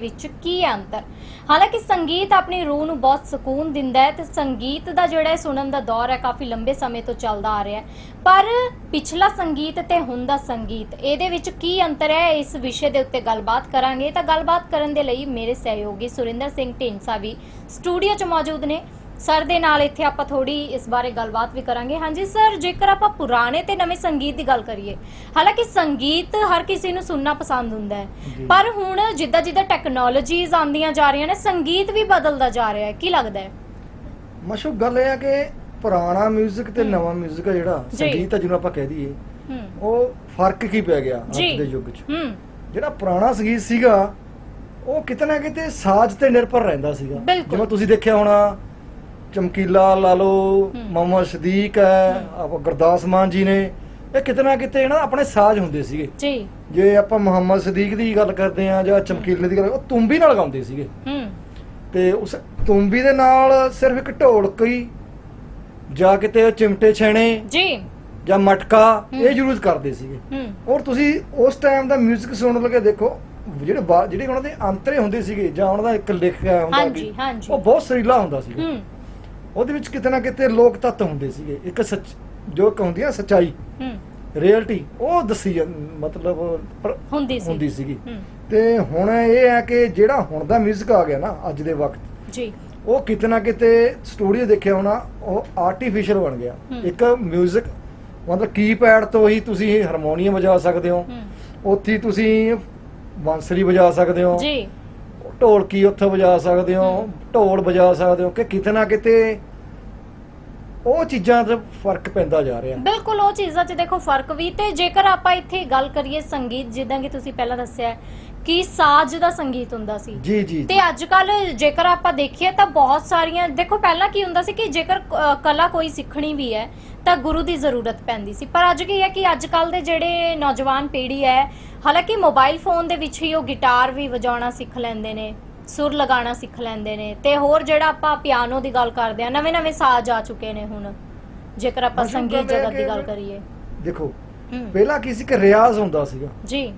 ਵਿੱਚ ਕੀ ਅੰਤਰ? ਹਾਲਾਂਕਿ ਸੰਗੀਤ ਆਪਣੀ ਰੂਹ ਨੂੰ ਬਹੁਤ ਸਕੂਨ ਦਿੰਦਾ ਹੈ ਤੇ ਸੰਗੀਤ ਦਾ ਜਿਹੜਾ ਸੁਣਨ ਦਾ ਦੌਰ ਹੈ ਕਾਫੀ ਲੰਬੇ ਸਮੇਂ ਤੋਂ ਚੱਲਦਾ ਆ ਰਿਹਾ ਹੈ। ਪਰ ਪਿਛਲਾ ਸੰਗੀਤ ਤੇ ਹੁਣ ਦਾ ਸੰਗੀਤ, ਇਹਦੇ ਵਿੱਚ ਕੀ ਅੰਤਰ ਹੈ? ਇਸ ਵਿਸ਼ੇ ਦੇ ਉੱਤੇ ਗੱਲਬਾਤ ਕਰਾਂਗੇ। ਤਾਂ ਗੱਲਬਾਤ ਕਰਨ ਦੇ ਲਈ ਮੇਰੇ ਸਹਿਯੋਗੀ ਸੁਰਿੰਦਰ ਸਿੰਘ ਢੀਂਡਸਾ ਵੀ ਸਟੂਡੀਓ 'ਚ ਮੌਜੂਦ ਨੇ। ਸਰ ਦੇ ਨਾਲ ਇੱਥੇ ਆਪਾਂ ਥੋੜੀ ਇਸ ਬਾਰੇ ਗੱਲਬਾਤ ਵੀ ਕਰਾਂਗੇ ਹਾਂਜੀ ਸਰ ਜੇਕਰ ਆਪਾਂ ਪੁਰਾਣੇ ਤੇ ਨਵੇਂ ਸੰਗੀਤ ਦੀ ਗੱਲ ਕਰੀਏ ਹਾਲਾਂਕਿ ਸੰਗੀਤ ਹਰ ਕਿਸੇ ਨੂੰ ਸੁਣਨਾ ਪਸੰਦ ਹੁੰਦਾ ਹੈ ਜੀ। ਪਰ ਹੁਣ ਜਿੱਦਾਂ ਜਿੱਦਾਂ ਟੈਕਨੋਲੋਜੀਜ਼ ਆਉਂਦੀਆਂ ਜਾ ਰਹੀਆਂ ਨੇ ਸੰਗੀਤ ਵੀ ਬਦਲਦਾ ਜਾ ਰਿਹਾ ਹੈ ਕੀ ਲੱਗਦਾ ਹੈ ਮਸ਼ਹੂਰ ਗੱਲ ਇਹ ਹੈ ਕਿ ਪੁਰਾਣਾ 뮤직 ਤੇ ਹਮ। ਨਵਾਂ 뮤직 ਹੈ ਜਿਹੜਾ ਜੀ। ਸੰਗੀਤ ਆ ਜਿਹਨੂੰ ਆਪਾਂ ਕਹਿ ਦਈਏ ਹੂੰ ਉਹ ਫਰਕ ਕੀ ਪੈ ਗਿਆ ਜੀ। ਅੱਜ ਦੇ ਯੁੱਗ 'ਚ ਹੂੰ ਜਿਹੜਾ ਪੁਰਾਣਾ ਸੰਗੀਤ ਸੀਗਾ ਉਹ ਕਿਤੇ ਨਾ ਕਿਤੇ ਸਾਜ਼ ਤੇ ਨਿਰਭਰ ਰਹਿੰਦਾ ਸੀਗਾ ਬਿਲਕੁਲ। ਜਿਵੇਂ ਤੁਸੀਂ ਦੇਖਿਆ ਹੋਣਾ ਚਮਕੀਲਾ ਲਾ ਲਓ। ਮੁਹੰਮਦ ਸਦੀਕ ਹੈ ਆਪਾਂ ਗੁਰਦਾਸ ਮਾਨ ਜੀ ਨੇ। ਇਹ ਕਿਤੇ ਨਾ ਕਿਤੇ ਨਾ ਆਪਣੇ ਸਾਜ਼ ਹੁੰਦੇ ਸੀਗੇ। ਜੀ। ਜੇ ਆਪਾਂ ਮੁਹੰਮਦ ਸਦੀਕ ਦੀ ਗੱਲ ਕਰਦੇ ਆ ਜਾਂ ਚਮਕੀਲੇ ਦੀ ਗੱਲ ਉਹ ਤੁੰਬੀ ਨਾਲ ਗਾਉਂਦੇ ਸੀਗੇ। ਹੂੰ। ਤੇ ਉਸ ਤੁੰਬੀ ਦੇ ਨਾਲ ਸਿਰਫ ਇੱਕ ਢੋਲਕ ਹੀ ਜਾਂ ਕਿਤੇ ਉਹ ਚਿਮਟੇ ਛੇਣੇ ਜੀ। ਜਾਂ ਮਟਕਾ। ਇਹ ਯੂਜ਼ ਕਰਦੇ ਸੀਗੇ। ਹੂੰ। ਔਰ ਤੁਸੀਂ ਉਸ ਟਾਈਮ ਦਾ 뮤직 ਸੁਣਨ ਲੱਗੇ ਦੇਖੋ ਜਿਹੜੇ ਜਿਹੜੇ ਉਹਨਾਂ ਦੇ ਅੰਤਰੇ ਹੁੰਦੇ ਸੀਗੇ ਜਾਂ ਉਹਨਾਂ ਦਾ ਇੱਕ ਲਿਖਿਆ ਹੁੰਦਾ ਹਾਂਜੀ। ਉਹ ਬਹੁਤ ਸਰੀਲਾ ਹੁੰਦਾ ਸੀਗਾ। ਹੂੰ। ਉਹਦੇ ਵਿੱਚ ਕਿਤੇ ਨਾ ਕਿਤੇ ਲੋਕ ਤੱਤ ਹੁੰਦੇ ਸੀਗੇ ਇੱਕ ਸੱਚ ਜੋ ਇੱਕ ਹੁੰਦੀ ਆ ਸੱਚਾਈ ਹੂੰ ਰਿਐਲਿਟੀ ਉਹ ਦੱਸੀ ਜਾਂ- ਮਤਲਬ ਪਰ- ਹੁੰਦੀ ਸੀ ਹੁੰਦੀ ਸੀਗੀ ਹੂੰ ਤੇ ਹੁਣ ਇਹ ਹੈ ਕਿ ਜਿਹੜਾ ਹੁਣ ਦਾ 뮤직 ਆ ਗਿਆ ਨਾ ਅੱਜ ਦੇ ਵਕਤ ਜੀ ਉਹ ਕਿਤੇ ਨਾ ਕਿਤੇ ਸਟੂਡੀਓ ਦੇਖਿਆ ਹੋਣਾ ਉਹ ਆਰਟੀਫੀਸ਼ੀਅਲ ਬਣ ਗਿਆ ਹਮ। ਇੱਕ 뮤직 ਮਤਲਬ ਕੀਪੈਡ ਤੋਂ ਹੀ ਤੁਸੀਂ ਹਾਰਮੋਨੀਅਮ ਵਜਾ ਸਕਦੇ ਹੋ ਹੂੰ ਉੱਥੇ ਹੀ ਤੁਸੀਂ ਬਾਂਸਰੀ ਵਜਾ ਸਕਦੇ ਹੋ ਜੀ ਢੋਲਕੀ ਉੱਥੇ ਵਜਾ ਸਕਦੇ ਹੋ? ਢੋਲ ਵਜਾ ਸਕਦੇ ਹੋ ਕਿ ਕਿਤੇ ਨਾ ਕਿਤੇ ਉਹ ਚੀਜ਼ਾਂ 'ਚ ਫ਼ਰਕ ਪੈਂਦਾ ਜਾ ਰਿਹਾ। ਬਿਲਕੁਲ, ਉਹ ਚੀਜ਼ਾਂ 'ਚ ਦੇਖੋ ਫ਼ਰਕ ਵੀ ਤੇ ਜੇਕਰ ਆਪਾਂ ਇੱਥੇ ਗੱਲ ਕਰੀਏ ਸੰਗੀਤ, ਜਿੱਦਾਂ ਕਿ ਤੁਸੀਂ ਪਹਿਲਾਂ ਦੱਸਿਆ ਕਿ ਸਾਜ਼ ਦਾ ਸੰਗੀਤ ਹੁੰਦਾ ਸੀ? ਜੀ ਜੀ ਤੇ ਅੱਜ ਕੱਲ ਜੇਕਰ ਆਪਾਂ ਦੇਖੀਏ ਤਾਂ ਬਹੁਤ ਸਾਰੀਆਂ ਦੇਖੋ ਪਹਿਲਾਂ ਕੀ ਹੁੰਦਾ ਸੀ ਕਿ ਜੇਕਰ ਅ, ਕਲਾ ਕੋਈ ਸਿੱਖਣੀ ਵੀ ਹੈ ਤਾਂ ਗੁਰੂ ਦੀ ਜ਼ਰੂਰਤ ਪੈਂਦੀ ਸੀ। ਪਰ ਅੱਜ ਕੀ ਹੈ ਕਿ ਅੱਜ ਕੱਲ ਦੇ ਜਿਹੜੇ ਨੌਜਵਾਨ ਪੀੜ੍ਹੀ ਹੈ ਹਾਲਾਂਕਿ ਮੋਬਾਈਲ ਫੋਨ ਦੇ ਵਿੱਚ ਹੀ ਉਹ ਗਿਟਾਰ ਵੀ ਵਜਾਉਣਾ ਸਿੱਖ ਲੈਂਦੇ ਨੇ ਸੁਰ ਲਗਾਉਣਾ ਸਿੱਖ ਲੈਂਦੇ ਨੇ ਤੇ ਹੋਰ ਜਿਹੜਾ ਆਪਾਂ ਪਿਆਨੋ ਦੀ ਗੱਲ ਕਰਦੇ ਆ ਨਵੇਂ ਨਵੇਂ ਸਾਜ਼ ਆ ਚੁੱਕੇ ਨੇ ਹੁਣ। ਜੇਕਰ ਆਪਾਂ ਮਸ਼ਹੂਰ ਸੰਗੀਤ ਇਹ ਜਗਤ ਦੀ ਗੱਲ ਕਰੀਏ। ਦੇਖੋ ਪਹਿਲਾਂ ਕੀ ਸੀ ਕਿ ਰਿਆਜ਼ ਹੁੰਦਾ ਸੀਗਾ। ਜੀ।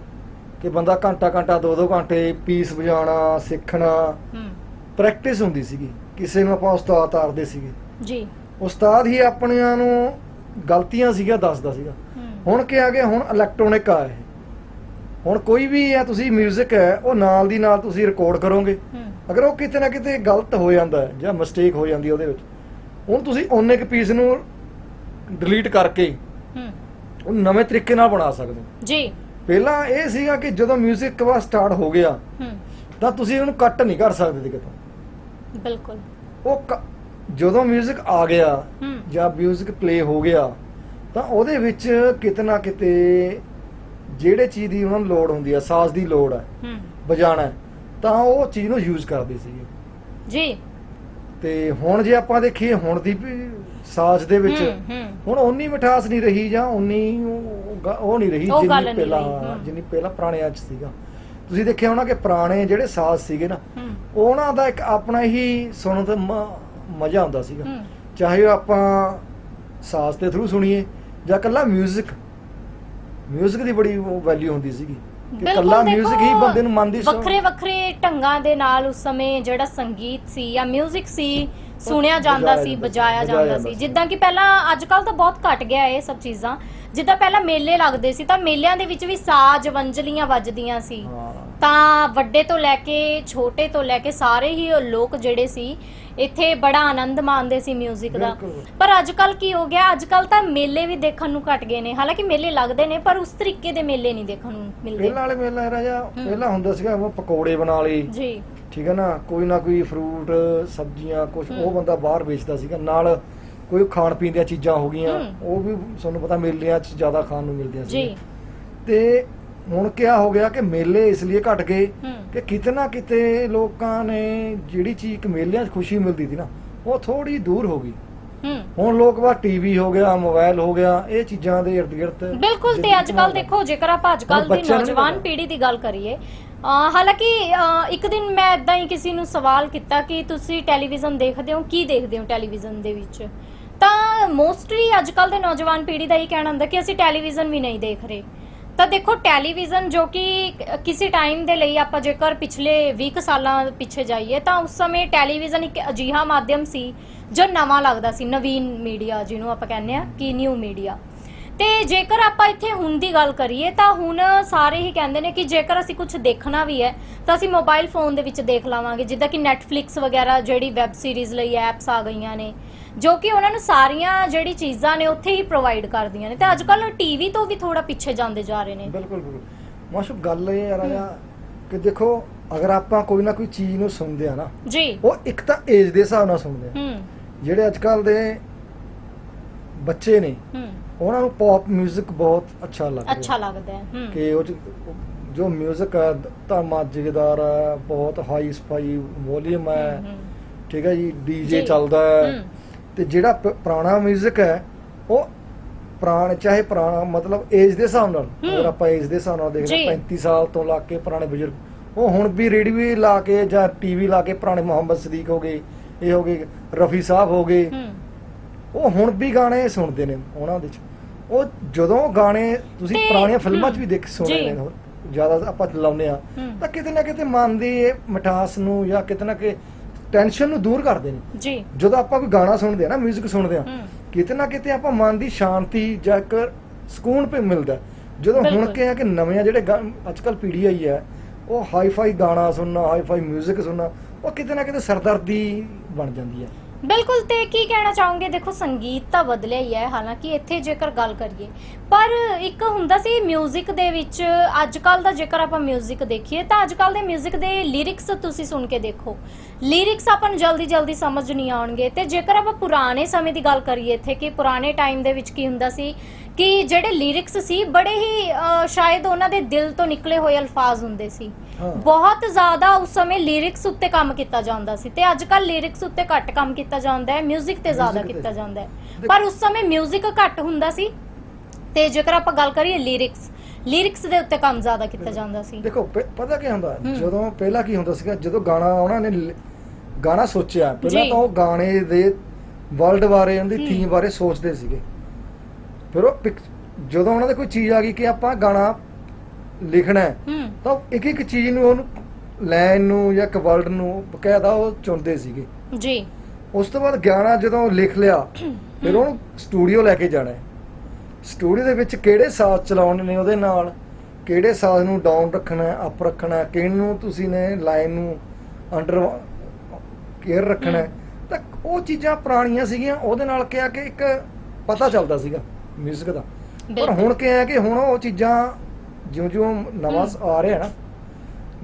ਕਿ ਬੰਦਾ ਘੰਟਾ ਘੰਟਾ ਦੋ ਦੋ ਘੰਟੇ ਪੀਸ ਵਜਾਉਣਾ ਸਿੱਖਣਾ। ਹੂੰ। ਪ੍ਰੈਕਟਿਸ ਹੁੰਦੀ ਸੀਗੀ। ਕਿਸੇ ਨੂੰ ਆਪਾਂ ਉਸਤਾਦ ਤਾਰਦੇ ਸੀਗੇ। ਜੀ। ਉਸਤਾਦ ਹੀ ਆਪਣੀਆਂ ਨੂੰ ਗਲਤੀਆਂ ਸੀਗਾ ਦੱਸਦਾ ਸੀਗਾ। ਹੁਣ ਕੀ ਆ ਗਿਆ ਹੁਣ ਇਲੈਕਟ੍ਰੋਨਿਕ ਆ ਇਹ। ਹੁਣ ਕੋਈ ਵੀ ਹੈ ਤੁਸੀਂ 뮤직 ਹੈ ਉਹ ਨਾਲ ਦੀ ਨਾਲ ਤੁਸੀਂ ਰਿਕਾਰਡ ਕਰੋਗੇ। ਅਗਰ ਉਹ ਕਿਤੇ ਨਾ ਕਿਤੇ ਗਲਤ ਹੋ ਜਾਂਦਾ ਜਾਂ ਮਿਸਟੇਕ ਹੋ ਜਾਂਦੀ ਉਹਦੇ ਵਿੱਚ ਹੁਣ ਤੁਸੀਂ ਓਨੇ ਕੁ ਪੀਸ ਨੂੰ ਡਿਲੀਟ ਕਰਕੇ ਹੂੰ। ਉਹ ਨਵੇਂ ਤਰੀਕੇ ਨਾਲ ਬਣਾ ਸਕਦੇ ਹੋ। ਜੀ। ਪਹਿਲਾਂ ਇਹ ਸੀਗਾ ਕਿ ਜਦੋਂ 뮤직 ਇੱਕ ਵਾਰ ਸਟਾਰਟ ਹੋ ਗਿਆ ਹੂੰ ਤਾਂ ਤੁਸੀਂ ਉਹਨੂੰ ਕੱਟ ਨਹੀਂ ਕਰ ਸਕਦੇ ਸੀ ਕਿਤੋਂ ਬਿਲਕੁਲ ਉਹ ਕ- ਜਦੋਂ 뮤직 ਆ ਗਿਆ ਹੂੰ ਜਾਂ 뮤직 ਪਲੇ ਹੋ ਗਿਆ ਤਾਂ ਉਹਦੇ ਵਿੱਚ ਕਿਤੇ ਨਾ ਕਿਤੇ ਜਿਹੜੇ ਚੀਜ਼ ਦੀ ਉਹਨਾਂ ਨੂੰ ਲੋੜ ਹੁੰਦੀ ਹੈ ਸਾਜ਼ ਦੀ ਲੋੜ ਹੈ ਹੂੰ ਵਜਾਣਾ ਹੈ, ਤਾਂ ਉਹ ਚੀਜ਼ ਨੂੰ ਯੂਜ਼ ਕਰਦੇ ਸੀਗੇ ਜੀ ਤੇ ਹੁਣ ਜੇ ਆਪਾਂ ਦੇਖੀਏ ਹੁਣ ਦੀ ਵੀ ਸਾਜ਼ ਦੇ ਵਿੱਚ ਹੂੰ ਹੂੰ ਹੁਣ ਉਨੀ ਮਿਠਾਸ ਨਹੀਂ ਰਹੀ ਜਾਂ ਉਨੀ ਉਹ ਗ- ਉਹ ਨਹੀਂ ਰਹੀ ਉਹ ਗੱਲ ਜਿੰਨੀ ਨਹੀਂ ਪਹਿਲਾਂ ਰਹੀ, ਹੂੰ। ਜਿੰਨੀ ਪਹਿਲਾਂ ਪੁਰਾਣਿਆਂ 'ਚ ਸੀਗਾ ਤੁਸੀਂ ਦੇਖਿਆ ਹੋਣਾ ਕਿ ਪੁਰਾਣੇ ਜਿਹੜੇ ਸਾਜ਼ ਸੀਗੇ ਨਾ ਹੂੰ ਉਹਨਾਂ ਦਾ ਇੱਕ ਆਪਣਾ ਹੀ ਸੁਣਨ ਦਾ ਮ- ਮਜ਼ਾ ਆਉਂਦਾ ਸੀਗਾ ਹੂੰ ਚਾਹੇ ਉਹ ਆਪਾਂ ਸਾਜ਼ ਦੇ ਥਰੂ ਸੁਣੀਏ ਜਾਂ ਕੱਲਾ 뮤직 뮤직 ਦੀ ਬੜੀ ਵੈਲਿਊ ਹੁੰਦੀ ਸੀਗੀ ਕਿ ਬਿਲਕੁਲ ਕੱਲਾ ਦੇਖੋ, 뮤직 ਹੀ ਬੰਦੇ ਨੂੰ ਮਨ ਦੀ ਸੁ- ਵੱਖਰੇ ਵੱਖਰੇ ਢੰਗਾਂ ਦੇ ਨਾਲ ਉਸ ਸਮੇਂ ਜਿਹੜਾ ਸੰਗੀਤ ਸੀ ਜਾਂ 뮤직 ਸੀ ਸੁਣਿਆ ਜਾਂਦਾ ਸੀ ਬਜਾਇਆ ਵਜਾਇਆ ਜਾਂਦਾ ਸੀ। ਜਿੱਦਾਂ ਕਿ ਪਹਿਲਾਂ ਅੱਜ ਕੱਲ ਤਾਂ ਬਹੁਤ ਘਟ ਗਿਆ ਇਹ ਸਭ ਚੀਜ਼ਾਂ। ਜਿੱਦਾਂ ਪਹਿਲਾਂ ਮੇਲੇ ਲੱਗਦੇ ਸੀ ਤਾਂ ਮੇਲਿਆਂ ਦੇ ਵਿੱਚ ਵੀ ਸਾਜ਼ ਵੰਜਲੀਆਂ ਵੱਜਦੀਆਂ ਸੀ। ਤਾਂ ਵੱਡੇ ਤੋਂ ਲੈ ਕੇ ਛੋਟੇ ਤੋਂ ਲੈ ਕੇ ਸਾਰੇ ਹੀ ਲੋਕ ਜਿਹੜੇ ਸੀ ਇੱਥੇ ਬੜਾ ਆਨੰਦ ਮਾਣਦੇ ਸੀ 뮤직 ਦਾ। ਪਰ ਅੱਜ ਕੱਲ ਕੀ ਹੋ ਗਿਆ ਅੱਜ ਕੱਲ ਤਾਂ ਮੇਲੇ ਵੀ ਦੇਖਣ ਨੂੰ ਘਟ ਗਏ ਨੇ। ਹਾਲਾਂਕਿ ਮੇਲੇ ਲੱਗਦੇ ਨੇ ਪਰ ਉਸ ਤਰੀਕੇ ਦੇ ਮੇਲੇ ਨਹੀਂ ਦੇਖਣ ਨੂੰ ਮਿਲਦੇ। ਪਹਿਲਾਂ ਵਾਲੇ ਮੇਲਾ ਰਾਜਾ ਪਹਿਲਾਂ ਹੁੰਦਾ ਸੀਗਾ ਉਹ ਪਕੌੜੇ ਬਣਾ ਲਈ ਜੀ। ਠੀਕ ਹੈ ਨਾ ਕੋਈ ਨਾ ਕੋਈ ਫਰੂਟ ਸਬਜ਼ੀਆਂ ਕੁਝ। ਉਹ ਬੰਦਾ ਬਾਹਰ ਵੇਚਦਾ ਸੀਗਾ। ਨਾਲ ਕੋਈ ਖਾਣ ਪੀਣ ਦੀਆਂ ਚੀਜ਼ਾਂ ਹੋ ਗਈਆਂ। ਉਹ ਵੀ ਤੁਹਾਨੂੰ ਪਤਾ ਮੇਲਿਆਂ 'ਚ ਜ਼ਿਆਦਾ ਖਾਣ ਨੂੰ ਮਿਲਦੀਆਂ ਸੀ ਜੀ ਤੇ ਹੁਣ ਕਿਆ ਹੋ ਗਿਆ ਕਿ ਮੇਲੇ ਇਸ ਲਈ ਘਟ ਗਏ ਕਿ ਕਿਤੇ ਨਾ ਕਿਤੇ ਲੋਕਾਂ ਨੇ ਜਿਹੜੀ ਚੀਜ਼ ਇੱਕ ਮੇਲਿਆਂ 'ਚ ਖੁਸ਼ੀ ਮਿਲਦੀ ਸੀ ਨਾ ਉਹ ਥੋੜੀ ਦੂਰ ਹੋ ਗਈ। ਹੁਣ ਲੋਕ ਬਸ ਟੀਵੀ ਹੋ ਗਿਆ ਮੋਬਾਈਲ ਹੋ ਗਿਆ ਇਹ ਚੀਜ਼ਾਂ ਦੇ ਇਰਦ ਗਿਰਦ ਬਿਲਕੁਲ ਤੇ ਅੱਜ ਕੱਲ ਦੇਖੋ ਜੇਕਰ ਆਪਾਂ ਅੱਜ ਕੱਲ ਦੀ ਨੌਜਵਾਨ। ਪੀੜ੍ਹੀ ਦੀ ਗੱਲ ਕਰੀਏ ਹਾਲਾਂਕਿ ਇੱਕ ਦਿਨ ਮੈਂ ਇਦਾਂ ਹੀ ਕਿਸੇ ਨੂੰ ਸਵਾਲ ਕੀਤਾ ਕਿ ਤੁਸੀਂ ਟੈਲੀਵਿਜ਼ਨ ਦੇਖਦੇ ਹੋ, ਕੀ ਦੇਖਦੇ ਹੋ ਟੈਲੀਵਿਜ਼ਨ ਦੇ ਵਿੱਚ? ਤਾਂ ਮੋਸਟਲੀ ਅੱਜ ਕੱਲ ਦੇ ਨੌਜਵਾਨ ਪੀੜ੍ਹੀ ਦਾ ਇਹ ਕਹਿਣਾ ਹੁੰਦਾ ਕਿ ਅਸੀਂ ਟੈਲੀਵਿਜ਼ਨ ਵੀ ਨਹੀਂ ਦੇਖ ਰਹੇ। ਤਾਂ ਦੇਖੋ, ਟੈਲੀਵਿਜ਼ਨ ਜੋ ਕਿ ਕਿਸੇ ਟਾਈਮ ਦੇ ਲਈ ਆਪਾਂ ਜੇਕਰ ਪਿਛਲੇ 20 ਕੁ ਸਾਲਾਂ ਪਿੱਛੇ ਜਾਈਏ, ਤਾਂ ਉਸ ਸਮੇਂ ਟੈਲੀਵਿਜ਼ਨ ਇੱਕ ਅਜੀਹਾ ਮਾਧਿਅਮ ਸੀ ਜੋ ਨਵਾਂ ਲੱਗਦਾ ਸੀ, ਨਵੀਨ ਮੀਡੀਆ ਜਿਹਨੂੰ ਆਪਾਂ ਕਹਿੰਦੇ ਆ ਕਿ ਨਿਊ ਮੀਡੀਆ ਤੇ ਜੇਕਰ ਆਪਾਂ ਇੱਥੇ ਹੁਣ ਦੀ ਗੱਲ ਕਰੀਏ ਤਾਂ ਹੁਣ ਸਾਰੇ ਹੀ ਕਹਿੰਦੇ ਨੇ ਕਿ ਜੇਕਰ ਅਸੀਂ ਕੁਝ ਦੇਖਣਾ ਵੀ ਹੈ ਤਾਂ ਅਸੀਂ ਮੋਬਾਈਲ ਫੋਨ ਦੇ ਵਿੱਚ ਦੇਖ ਲਾਵਾਂਗੇ ਜਿੱਦਾਂ ਕਿ Netflix ਵਗੈਰਾ ਜਿਹੜੀ ਵੈਬ ਸੀਰੀਜ਼ ਲਈ ਐਪਸ ਆ ਗਈਆਂ ਨੇ ਜੋ ਕਿ ਉਹਨਾਂ ਨੂੰ ਸਾਰੀਆਂ ਜਿਹੜੀ ਚੀਜ਼ਾਂ ਨੇ ਉੱਥੇ ਹੀ ਪ੍ਰੋਵਾਈਡ ਕਰਦੀਆਂ ਨੇ। ਤੇ ਅੱਜ ਕੱਲ ਟੀਵੀ ਤੋਂ ਵੀ ਥੋੜਾ ਪਿੱਛੇ ਜਾਂਦੇ ਜਾ ਰਹੇ ਨੇ। ਬਿਲਕੁਲ ਬਿਲਕੁਲ। ਮਾਸ਼ੂ ਗੱਲ ਇਹ ਆ ਕਿ ਦੇਖੋ ਅਗਰ ਆਪਾਂ ਕੋਈ ਨਾ ਕੋਈ ਚੀਜ਼ ਨੂੰ ਸੁਣਦੇ ਆ ਨਾ ਜੀ। ਉਹ ਇੱਕ ਤਾਂ ਏਜ ਦੇ ਹਿਸਾਬ ਨਾਲ ਸੁਣਦੇ ਆ। ਹੂੰ। ਜਿਹੜੇ ਅੱਜ ਕੱਲ ਦੇ ਬੱਚੇ ਨੇ ਹੂੰ ਉਹਨਾਂ ਨੂੰ ਪੌਪ 뮤직 ਬਹੁਤ ਅੱਛਾ ਲੱਗਦਾ ਅੱਛਾ ਲੱਗਦਾ ਹੈ ਹੂੰ ਕਿ ਉਹ 'ਚ ਜੋ 뮤직 ਹੈ ਤਾਂ ਮਜ਼ੇਦਾਰ ਹੈ ਬਹੁਤ ਹਾਈ ਸਪਾਈ ਵੋਲੀਅਮ ਹੈ ਹੂੰ, ਹੂੰ, ਠੀਕ ਹੈ ਜੀ ਡੀਜੇ ਜੀ। ਚੱਲਦਾ ਹੈ ਹੂੰ, ਤੇ ਜਿਹੜਾ ਪ- ਪੁਰਾਣਾ 뮤직 ਹੈ ਉਹ ਪੁਰਾਣ ਚਾਹੇ ਪੁਰਾਣਾ ਮਤਲਬ ਏਜ ਦੇ ਹਿਸਾਬ ਨਾਲ ਹੂੰ। ਅਗਰ ਆਪਾਂ ਏਜ ਦੇ ਹਿਸਾਬ ਨਾਲ ਦੇਖਦੇ ਜੀ। 35 ਸਾਲ ਤੋਂ ਲਾ ਕੇ ਪੁਰਾਣੇ ਬਜ਼ੁਰਗ ਉਹ ਹੁਣ ਵੀ ਰੇਡੀਓ ਲਾ ਕੇ ਜਾਂ ਟੀਵੀ ਲਾ ਕੇ ਪੁਰਾਣੇ ਮੁਹੰਮਦ ਸਦੀਕ ਹੋ ਗਏ ਇਹ ਹੋ ਗਏ ਰਫੀ ਸਾਹਿਬ ਹੋ ਗਏ ਹੂੰ ਉਹ ਹੁਣ ਵੀ ਗਾਣੇ ਸੁਣਦੇ ਨੇ ਉਹਨਾਂ ਦੇ ਚ ਉਹ ਜਦੋਂ ਗਾਣੇ ਤੁਸੀਂ ਤੇ- ਪੁਰਾਣੀਆਂ ਫਿਲਮਾਂ 'ਚ ਹੂੰ, ਵੀ ਦੇਖ ਸੁਣੇ ਜੀ। ਨੇ ਹੋਰ ਜਿਆਦਾ ਆਪਾਂ ਲਾਉਂਦੇ ਆ ਹੂੰ। ਤਾਂ ਕਿਤੇ ਨਾ ਕਿਤੇ ਮਨ ਦੀ ਇਹ ਮਠਾਸ ਨੂੰ ਜਾਂ ਕਿਤੇ ਨਾ ਕਿ ਟੈਨਸ਼ਨ ਨੂੰ ਦੂਰ ਕਰਦੇ ਨੇ ਜੀ ਜਦੋਂ ਆਪਾਂ ਕੋਈ ਗਾਣਾ ਸੁਣਦੇ ਆ ਨਾ 뮤직 ਸੁਣਦੇ ਆ ਹੂੰ ਕਿਤੇ ਨਾ ਕਿਤੇ ਆਪਾਂ ਮਨ ਦੀ ਸ਼ਾਂਤੀ ਜਾਂ ਇੱਕ ਸਕੂਨ ਪੇ ਮਿਲਦਾ ਜਦੋਂ ਹੁਣ ਬਿਲਕੁਲ। ਕੀ ਹੈ ਕਿ ਨਵੇਂ ਜਿਹੜੇ ਅੱਜ ਕੱਲ ਪੀੜ੍ਹੀ ਆਈ ਹੈ ਉਹ ਹਾਈ-ਫਾਈ ਗਾਣਾ ਸੁਣਨਾ ਹਾਈ-ਫਾਈ 뮤직 ਸੁਣਨਾ ਉਹ ਕਿਤੇ ਨਾ ਕਿਤੇ ਸਰਦਰਦੀ ਬਣ ਜਾਂਦੀ ਹੈ ਬਿਲਕੁਲ ਤੇ ਕੀ ਕਹਿਣਾ ਚਾਹੋਗੇ ਦੇਖੋ ਸੰਗੀਤ ਤਾਂ ਬਦਲਿਆ ਹੀ ਹੈ ਹਾਲਾਂਕਿ ਇੱਥੇ ਜੇਕਰ ਗੱਲ ਕਰੀਏ ਪਰ ਇੱਕ ਹੁੰਦਾ ਸੀ 뮤직 ਦੇ ਵਿੱਚ ਅੱਜ ਕੱਲ ਦਾ ਜੇਕਰ ਆਪਾਂ 뮤직 ਦੇਖੀਏ ਤਾਂ ਅੱਜ ਕੱਲ ਦੇ 뮤직 ਦੇ ਲਿਰਿਕਸ ਤੁਸੀਂ ਸੁਣ ਕੇ ਦੇਖੋ ਲਿਰਿਕਸ ਆਪਾਂ ਨੂੰ ਜਲਦੀ ਜਲਦੀ ਸਮਝ ਨਹੀਂ ਆਉਣਗੇ ਤੇ ਜੇਕਰ ਆਪਾਂ ਪੁਰਾਣੇ ਸਮੇਂ ਦੀ ਗੱਲ ਕਰੀਏ ਇੱਥੇ ਕਿ ਪੁਰਾਣੇ ਟਾਈਮ ਦੇ ਵਿੱਚ ਕੀ ਹੁੰਦਾ ਸੀ ਕਿ ਜਿਹੜੇ ਲਿਰਿਕਸ ਸੀ ਬੜੇ ਹੀ ਅਹ, ਸ਼ਾਇਦ ਉਹਨਾਂ ਦੇ ਦਿਲ ਤੋਂ ਨਿਕਲੇ ਹੋਏ ਅਲਫਾਜ਼ ਹੁੰਦੇ ਸੀ ਹਾਂ। ਬਹੁਤ ਜ਼ਿਆਦਾ ਉਸ ਸਮੇਂ ਲਿਰਿਕਸ ਉੱਤੇ ਕੰਮ ਕੀਤਾ ਜਾਂਦਾ ਸੀ ਤੇ ਅੱਜ ਕੱਲ ਲਿਰਿਕਸ ਉੱਤੇ ਘੱਟ ਕੰਮ ਕੀਤਾ ਜਾਂਦਾ ਹੈ 뮤직 ਤੇ ਜ਼ਿਆਦਾ Music ਤੇ। ਕੀਤਾ ਜਾਂਦਾ ਹੈ ਦੇਖ- ਪਰ ਉਸ ਸਮੇਂ 뮤직 ਘੱਟ ਹੁੰਦਾ ਸੀ ਤੇ ਜੇਕਰ ਆਪਾਂ ਗੱਲ ਕਰੀਏ ਲਿਰਿਕਸ ਲਿਰਿਕਸ ਦੇ ਉੱਤੇ ਕੰਮ ਜ਼ਿਆਦਾ ਕੀਤਾ ਜਾਂਦਾ ਸੀ ਦੇਖੋ ਪ- ਪਤਾ ਕੀ ਹੁੰਦਾ ਹੂੰ। ਜਦੋਂ ਪਹਿਲਾਂ ਕੀ ਹੁੰਦਾ ਸੀਗਾ ਜਦੋਂ ਗਾਣਾ ਉਹਨਾਂ ਨੇ ਲ- ਗਾਣਾ ਸੋਚਿਆ ਪਹਿਲਾਂ ਜੀ। ਤਾਂ ਉਹ ਗਾਣੇ ਦੇ ਵਰਲਡ ਬਾਰੇ ਉਹਦੀ ਹੂੰ। ਥੀਮ ਬਾਰੇ ਸੋਚਦੇ ਸੀਗੇ ਫਿਰ ਉਹ ਪਿਕ- ਜਦੋਂ ਉਹਨਾਂ ਦੇ ਕੋਈ ਚੀਜ਼ ਆ ਗਈ ਕਿ ਆਪਾਂ ਗਾਣਾ ਲਿਖਣਾ ਹੈ ਹੂੰ। ਤਾਂ ਇੱਕ ਇੱਕ ਚੀਜ਼ ਨੂੰ ਉਹਨੂੰ ਲਾਈਨ ਨੂੰ ਜਾਂ ਇੱਕ ਵਰਡ ਨੂੰ ਬਕਾਇਦਾ ਉਹ ਚੁਣਦੇ ਸੀਗੇ। ਜੀ। ਉਸ ਤੋਂ ਬਾਅਦ ਗਾਣਾ ਜਦੋਂ ਲਿਖ ਲਿਆ ਫਿਰ ਉਹਨੂੰ ਸਟੂਡੀਓ ਲੈ ਕੇ ਜਾਣਾ ਹੈ। ਸਟੂਡੀਓ ਦੇ ਵਿੱਚ ਕਿਹੜੇ ਸਾਜ਼ ਚਲਾਉਣੇ ਨੇ ਉਹਦੇ ਨਾਲ ਕਿਹੜੇ ਸਾਜ਼ ਨੂੰ ਡਾਊਨ ਰੱਖਣਾ ਹੈ ਅਪ ਰੱਖਣਾ ਹੈ ਕਿਹਨੂੰ ਤੁਸੀਂ ਨੇ ਲਾਈਨ ਨੂੰ ਅੰਡਰ ਕੇਅਰ ਰੱਖਣਾ ਹੈ। ਤਾਂ ਉਹ ਚੀਜ਼ਾਂ ਪੁਰਾਣੀਆਂ ਸੀਗੀਆਂ ਉਹਦੇ ਨਾਲ ਕਿਹਾ ਕਿ ਇੱਕ ਪਤਾ ਚੱਲਦਾ ਸੀਗਾ 뮤직 ਦਾ। ਪਰ ਬਿਲਕੁਲ। ਹੁਣ ਕੀ ਹੈ ਕਿ ਹੁਣ ਉਹ ਚੀਜ਼ਾਂ ਜਿਉਂ-ਜਿਉਂ ਨਵਾਂ। ਆ ਰਿਹਾ ਨਾ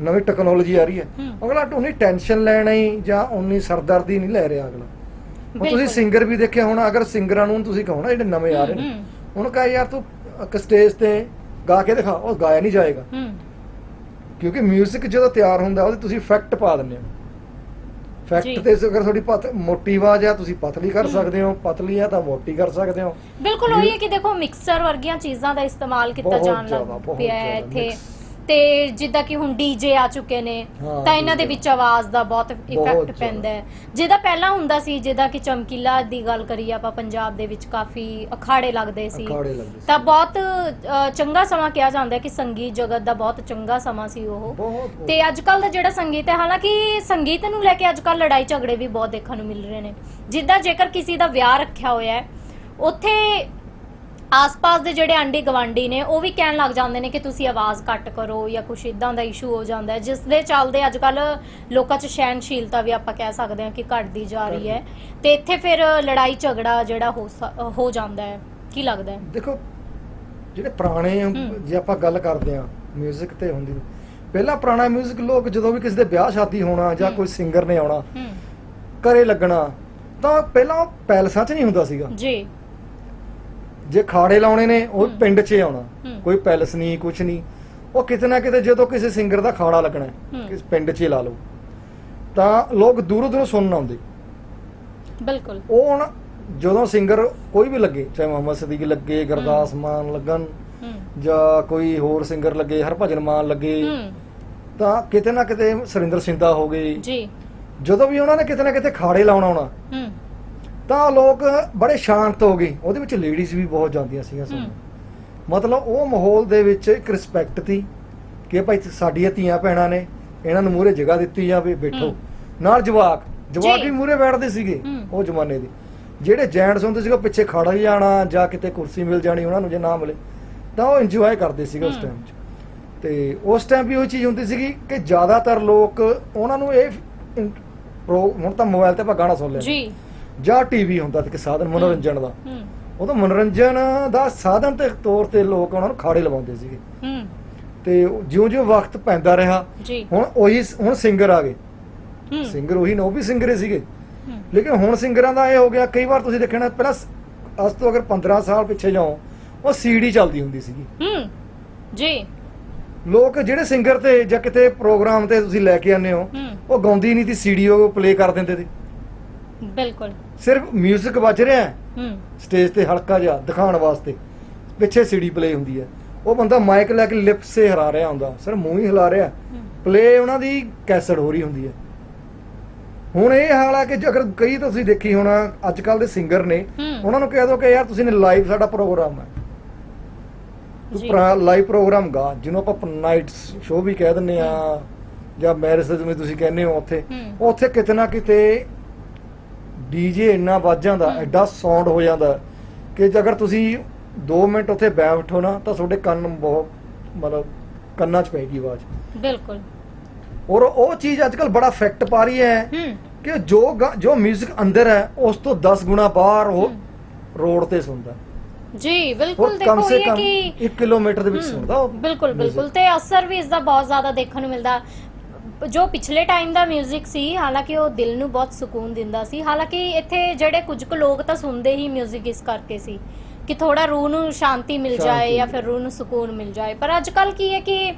ਨਵੀਂ ਟੈਕਨੋਲੋਜੀ ਆ ਰਹੀ ਹੈ। ਅਗਲਾ ਉਨੀ ਟੈਨਸ਼ਨ ਲੈਣਾ ਹੀ ਜਾਂ ਉਨੀ ਸਰਦਰਦੀ ਨਹੀਂ ਲੈ ਰਿਹਾ ਅਗਲਾ ਹੁਣ। ਤੁਸੀਂ ਸਿੰਗਰ ਵੀ ਦੇਖਿਆ ਹੋਣਾ ਅਗਰ ਸਿੰਗਰਾਂ ਨੂੰ ਤੁਸੀਂ ਕਹੋ ਨਾ ਜਿਹੜੇ ਨਵੇਂ ਆ ਰਹੇ ਨੇ ਹੁਣ ਕਹੇ ਯਾਰ ਤੂੰ ਇੱਕ ਸਟੇਜ ਤੇ ਗਾ ਕੇ ਦਿਖਾ ਉਹ ਗਾਇਆ ਨਹੀਂ ਜਾਏਗਾ ਕਿਉਂਕਿ 뮤직 ਜਦੋਂ ਤਿਆਰ ਹੁੰਦਾ ਉਹਦੇ ਤੁਸੀਂ ਇਫੈਕਟ ਪਾ ਦਿੰਦੇ ਹੋ। ਫੈਕਟ ਤੇ ਅਗਰ ਤੁਹਾਡੀ ਪਤ ਮੋਟੀ ਆਵਾਜ਼ ਆ ਤੁਸੀਂ ਪਤਲੀ ਕਰ। ਸਕਦੇ ਹੋ ਪਤਲੀ ਆ ਤਾਂ ਮੋਟੀ ਕਰ ਸਕਦੇ ਹੋ ਬਿਲਕੁਲ ਉਹੀ ਹੈ ਕਿ ਦੇਖੋ ਮਿਕਸਰ ਵਰਗੀਆਂ ਚੀਜ਼ਾਂ ਦਾ ਇਸਤੇਮਾਲ ਕੀਤਾ ਬਹੁਤ ਜਾਣ ਜ਼ਿਆਦਾ, ਲੱਗ ਬਹੁਤ ਪਿਆ ਹੈ ਜ਼ਿਆਦਾ ਇੱਥੇ। ਤੇ ਜਿੱਦਾਂ ਕਿ ਹੁਣ ਡੀਜੇ ਆ ਚੁੱਕੇ ਨੇ ਹਾਂ, ਤਾਂ ਇਹਨਾਂ ਦੇ ਵਿੱਚ ਆਵਾਜ਼ ਦਾ ਬਹੁਤ ਇਫੈਕਟ ਜ਼ਿਆਦਾ। ਪੈਂਦਾ ਹੈ। ਜਿਹਦਾ ਪਹਿਲਾਂ ਹੁੰਦਾ ਸੀ ਜਿਹਦਾ ਕਿ ਚਮਕੀਲਾ ਦੀ ਗੱਲ ਕਰੀਏ ਆਪਾਂ ਪੰਜਾਬ ਦੇ ਵਿੱਚ ਕਾਫੀ ਅਖਾੜੇ ਲੱਗਦੇ ਸੀ। ਅਖਾੜੇ ਲੱਗਦੇ ਸੀ। ਤਾਂ ਬਹੁਤ ਅ, ਚੰਗਾ ਸਮਾਂ ਕਿਹਾ ਜਾਂਦਾ ਹੈ ਕਿ ਸੰਗੀਤ ਜਗਤ ਦਾ ਬਹੁਤ ਚੰਗਾ ਸਮਾਂ ਸੀ ਉਹ। ਬਹੁਤ ਤੇ ਅੱਜ ਕੱਲ ਦਾ ਜਿਹੜਾ ਸੰਗੀਤ ਹੈ ਹਾਲਾਂਕਿ ਸੰਗੀਤ ਨੂੰ ਲੈ ਕੇ ਅੱਜ ਕੱਲ ਲੜਾਈ ਝਗੜੇ ਵੀ ਬਹੁਤ ਦੇਖਣ ਨੂੰ ਮਿਲ ਰਹੇ ਨੇ। ਜਿੱਦਾਂ ਜੇਕਰ ਕਿਸੇ ਦਾ ਵਿਆਹ ਰੱਖਿਆ ਹੋਇਆ ਹੈ ਉੱਥੇ ਆਸ-ਪਾਸ ਦੇ ਜਿਹੜੇ ਆਂਡੀ ਗਵਾਂਡੀ ਨੇ ਉਹ ਵੀ ਕਹਿਣ ਲੱਗ ਜਾਂਦੇ ਨੇ ਕਿ ਤੁਸੀਂ ਆਵਾਜ਼ ਘੱਟ ਕਰੋ ਜਾਂ ਕੁਝ ਇਦਾਂ ਦਾ ਇਸ਼ੂ ਹੋ ਜਾਂਦਾ ਹੈ ਜਿਸ ਦੇ ਚੱਲਦੇ ਅੱਜ ਕੱਲ ਲੋਕਾਂ 'ਚ ਸਹਿਨਸ਼ੀਲਤਾ ਵੀ ਆਪਾਂ ਕਹਿ ਸਕਦੇ ਹਾਂ ਕਿ ਘਟਦੀ ਜਾ ਰਹੀ ਹੈ ਤੇ ਇੱਥੇ ਫਿਰ ਲੜਾਈ ਝਗੜਾ ਜਿਹੜਾ ਹੋ ਸ- ਹੋ ਜਾਂਦਾ ਹੈ ਕੀ ਲੱਗਦਾ ਹੈ ਦੇਖੋ ਜਿਹੜੇ ਪੁਰਾਣੇ ਹੂੰ। ਜੇ ਆਪਾਂ ਗੱਲ ਕਰਦੇ ਆ 뮤직 ਤੇ ਹੁੰਦੀ ਪਹਿਲਾਂ ਪੁਰਾਣਾ 뮤직 ਲੋਕ ਜਦੋਂ ਵੀ ਕਿਸੇ ਦੇ ਵਿਆਹ ਸ਼ਾਦੀ ਹੋਣਾ ਜਾਂ ਹੂੰ। ਕੋਈ ਸਿੰਗਰ ਨੇ ਆਉਣਾ ਹੂੰ ਘਰੇ ਲੱਗਣਾ ਤਾਂ ਪਹਿਲਾਂ ਉਹ ਪੈਲਸਾਂ 'ਚ ਨਹੀਂ ਹੁੰਦਾ ਸੀਗਾ ਜੀ ਜੇ ਖਾੜੇ ਲਾਉਣੇ ਨੇ ਉਹ। ਪਿੰਡ 'ਚ ਆਉਣਾ। ਕੋਈ ਪੈਲਸ ਨਹੀਂ ਕੁਝ ਨਹੀਂ। ਉਹ ਕਿਤੇ ਨਾ ਕਿਤੇ ਜਦੋਂ ਕਿਸੇ ਸਿੰਗਰ ਦਾ ਖਾੜਾ ਲੱਗਣਾ। ਕਿਸ ਪਿੰਡ 'ਚ ਹੀ ਲਾ ਲਓ। ਤਾਂ ਲੋਕ ਦੂਰੋਂ ਦੂਰੋਂ ਸੁਣਨ ਆਉਂਦੇ। ਬਿਲਕੁਲ। ਉਹ ਹੁਣ ਜਦੋਂ ਸਿੰਗਰ ਕੋਈ ਵੀ ਲੱਗੇ ਚਾਹੇ ਮੁਹੰਮਦ ਸਦੀਕ ਲੱਗੇ ਗੁਰਦਾਸ ਮਾਨ ਲੱਗਣ ਜਾਂ ਕੋਈ ਹੋਰ ਸਿੰਗਰ ਲੱਗੇ ਹਰਭਜਨ ਮਾਨ ਲੱਗੇ ਤਾਂ ਕਿਤੇ ਨਾ ਕਿਤੇ ਸੁਰਿੰਦਰ ਸਿੰਧਾ ਹੋ ਗਏ। ਜੀ। ਜਦੋਂ ਵੀ ਉਹਨਾਂ ਨੇ ਕਿਤੇ ਨਾ ਕਿਤੇ ਖਾੜੇ ਲਾਉਣ ਆਉਣਾ ਹੂੰ। ਤਾਂ ਲੋਕ ਬੜੇ ਸ਼ਾਂਤ ਹੋ ਗਏ ਉਹਦੇ ਵਿੱਚ ਲੇਡੀਜ਼ ਵੀ ਬਹੁਤ ਜਾਂਦੀਆਂ ਸੀਗੀਆਂ ਸਾਨੂੰ ਮਤਲਬ ਉਹ ਮਾਹੌਲ ਦੇ ਵਿੱਚ ਇੱਕ ਰਿਸਪੈਕਟ ਸੀ ਕਿ ਭਾਈ ਸਾਡੀਆਂ ਧੀਆਂ ਭੈਣਾਂ ਨੇ ਇਹਨਾਂ ਨੂੰ ਮੂਹਰੇ ਜਗ੍ਹਾ ਦਿੱਤੀ ਜਾਵੇ ਬੈਠੋ। ਨਾਲ ਜਵਾਕ ਜਵਾਕ। ਵੀ ਮੂਹਰੇ ਬੈਠਦੇ ਸੀਗੇ। ਉਹ ਜ਼ਮਾਨੇ ਦੇ ਜਿਹੜੇ ਜੈਂਟਸ ਹੁੰਦੇ ਸੀਗੇ ਪਿੱਛੇ ਖੜਾ ਹੀ ਜਾਣਾ ਜਾਂ ਕਿਤੇ ਕੁਰਸੀ ਮਿਲ ਜਾਣੀ ਉਹਨਾਂ ਨੂੰ ਜੇ ਨਾ ਮਿਲੇ ਤਾਂ ਉਹ ਇੰਜੋਏ ਕਰਦੇ ਸੀਗੇ ਉਸ। ਟਾਈਮ 'ਚ ਤੇ ਉਸ ਟਾਈਮ ਵੀ ਉਹ ਚੀਜ਼ ਹੁੰਦੀ ਸੀਗੀ ਕਿ ਜ਼ਿਆਦਾਤਰ ਲੋਕ ਉਹਨਾਂ ਨੂੰ ਇਹ ਹੁਣ ਤਾਂ ਮੋਬਾਈਲ ਤੇ ਆਪਾਂ ਗਾਣਾ ਸੁਣ ਲੈਂਦੇ ਜੀ ਜਾਂ ਟੀਵੀ ਹੁੰਦਾ ਤੇ ਇੱਕ ਸਾਧਨ ਮਨੋਰੰਜਨ ਦਾ। ਹੂੰ ਉਦੋਂ ਮਨੋਰੰਜਨ ਦਾ ਸਾਧਨ ਤੇ ਤੌਰ ਤੇ ਲੋਕ ਉਹਨਾਂ ਨੂੰ ਖਾੜੇ ਲਵਾਉਂਦੇ ਸੀਗੇ। ਹੂੰ। ਤੇ ਜਿਉਂ-ਜਿਉਂ ਵਕਤ ਪੈਂਦਾ ਰਿਹਾ ਜੀ। ਹੁਣ ਉਹੀ ਹੁਣ ਸਿੰਗਰ ਆ ਗਏ। ਹੂੰ। ਸਿੰਗਰ ਉਹੀ ਨੇ ਉਹ ਵੀ ਸਿੰਗਰ ਸੀਗੇ। ਲੇਕਿਨ ਹੁਣ ਸਿੰਗਰਾਂ ਦਾ ਇਹ ਹੋ ਗਿਆ ਕਈ ਵਾਰ ਤੁਸੀਂ ਦੇਖਣਾ ਪਹਿਲਾਂ ਸ- ਅੱਜ ਤੋਂ ਅਗਰ 15 ਸਾਲ ਪਿੱਛੇ ਜਾਓ ਉਹ ਸੀਡੀ ਚੱਲਦੀ ਹੁੰਦੀ ਸੀਗੀ। ਹੂੰ। ਜੀ। ਲੋਕ ਜਿਹੜੇ ਸਿੰਗਰ ਤੇ ਜਾਂ ਕਿਤੇ ਪ੍ਰੋਗਰਾਮ ਤੇ ਤੁਸੀਂ ਲੈ ਕੇ ਆਨੇ ਹੋ ਹੂੰ। ਉਹ ਗਾਉਂਦੀ ਨਹੀਂ ਸੀ ਸੀਡੀ ਉਹ ਪਲੇ ਕਰ ਦਿੰਦੇ ਤੇ ਬਿਲਕੁਲ। ਸਿਰਫ 뮤직 ਵੱਜ ਰਿਹਾ ਹੈ। ਹੂੰ। ਸਟੇਜ ਤੇ ਹਲਕਾ ਜਿਹਾ ਦਿਖਾਉਣ ਵਾਸਤੇ। ਪਿੱਛੇ ਸੀਡੀ ਪਲੇ ਹੁੰਦੀ ਹੈ। ਉਹ ਬੰਦਾ ਮਾਈਕ ਲੈ ਕੇ ਲਿਪਸ ਸੇ ਹਿਲਾ ਰਿਹਾ ਹੁੰਦਾ। ਸਿਰ ਮੂੰਹ ਹੀ ਹਿਲਾ ਰਿਹਾ ਪਲੇ ਉਹਨਾਂ ਦੀ ਕੈਸਟ ਹੋ ਰਹੀ ਹੁੰਦੀ ਹੈ। ਹੁਣ ਇਹ ਹਾਲ ਆ ਕਿ ਜੇ ਅਗਰ ਕਈ ਤੁਸੀਂ ਦੇਖੀ ਹੋਣਾ ਅੱਜ ਕੱਲ ਦੇ ਸਿੰਗਰ ਨੇ। ਉਹਨਾਂ ਨੂੰ ਕਹਿ ਦੋ ਕਿ ਯਾਰ ਤੁਸੀਂ ਨੇ ਲਾਈਵ ਸਾਡਾ ਪ੍ਰੋਗਰਾਮ ਹੈ। ਤੂੰ ਲਾਈਵ ਪ੍ਰੋਗਰਾਮ ਗਾ ਜਿਹਨੂੰ ਆਪਾਂ ਨਾਈਟ ਸ਼ੋਅ ਵੀ ਕਹਿ ਦਿੰਦੇ ਆ ਜਾਂ ਮੈਰਿਜ ਜਿਵੇਂ ਤੁਸੀਂ ਕਹਿੰਦੇ ਹੋ ਉੱਥੇ। ਉੱਥੇ ਕਿਤੇ ਨਾ ਕਿਤੇ ਡੀਜੇ ਇੰਨਾ ਵੱਜ ਜਾਂਦਾ। ਐਡਾ ਸਾਊਂਡ ਹੋ ਜਾਂਦਾ ਕਿ ਜੇ ਅਗਰ ਤੁਸੀਂ 2 ਮਿੰਟ ਉੱਥੇ ਬੈਠੋ ਨਾ ਤਾਂ ਤੁਹਾਡੇ ਕੰਨ ਬਹੁਤ ਮਤਲਬ ਕੰਨਾਂ 'ਚ ਪੈਗੀ ਆਵਾਜ਼। ਬਿਲਕੁਲ। ਔਰ ਉਹ ਚੀਜ਼ ਅੱਜ ਕੱਲ ਬੜਾ ਇਫੈਕਟ ਪਾ ਰਹੀ ਹੈ ਕਿ ਜੋ ਜੋ 뮤직 ਅੰਦਰ ਹੈ ਉਸ ਤੋਂ 10 ਗੁਣਾ ਬਾਹਰ ਉਹ ਰੋਡ ਤੇ ਸੁਣਦਾ। ਜੀ ਬਿਲਕੁਲ ਦੇਖੋ ਇਹ ਕਿ 1 ਕਿਲੋਮੀਟਰ ਦੇ ਵਿੱਚ ਸੁਣਦਾ ਬਿਲਕੁਲ। ਬਿਲਕੁਲ ਤੇ ਅਸਰ ਵੀ ਇਸ ਦਾ ਬਹੁਤ ਜ਼ਿਆਦਾ ਦੇਖਣ ਨੂੰ ਮਿਲਦਾ। ਜੋ ਪਿਛਲੇ ਟਾਈਮ ਦਾ 뮤직 ਸੀ ਹਾਲਾਂਕਿ ਉਹ ਦਿਲ ਨੂੰ ਬਹੁਤ ਸਕੂਨ ਦਿੰਦਾ ਸੀ ਹਾਲਾਂਕਿ ਇੱਥੇ ਜਿਹੜੇ ਕੁਝ ਕੁ ਲੋਕ ਤਾਂ ਸੁਣਦੇ ਹੀ 뮤직 ਇਸ ਕਰਕੇ ਸੀ ਕਿ ਥੋੜਾ ਰੂਹ ਨੂੰ ਸ਼ਾਂਤੀ ਮਿਲ ਜਾਏ ਸ਼ਾਂਤੀ ਜਾਂ ਫਿਰ ਰੂਹ ਨੂੰ ਸਕੂਨ ਮਿਲ ਜਾਏ ਪਰ ਅੱਜ ਕੱਲ ਕੀ ਹੈ ਕਿ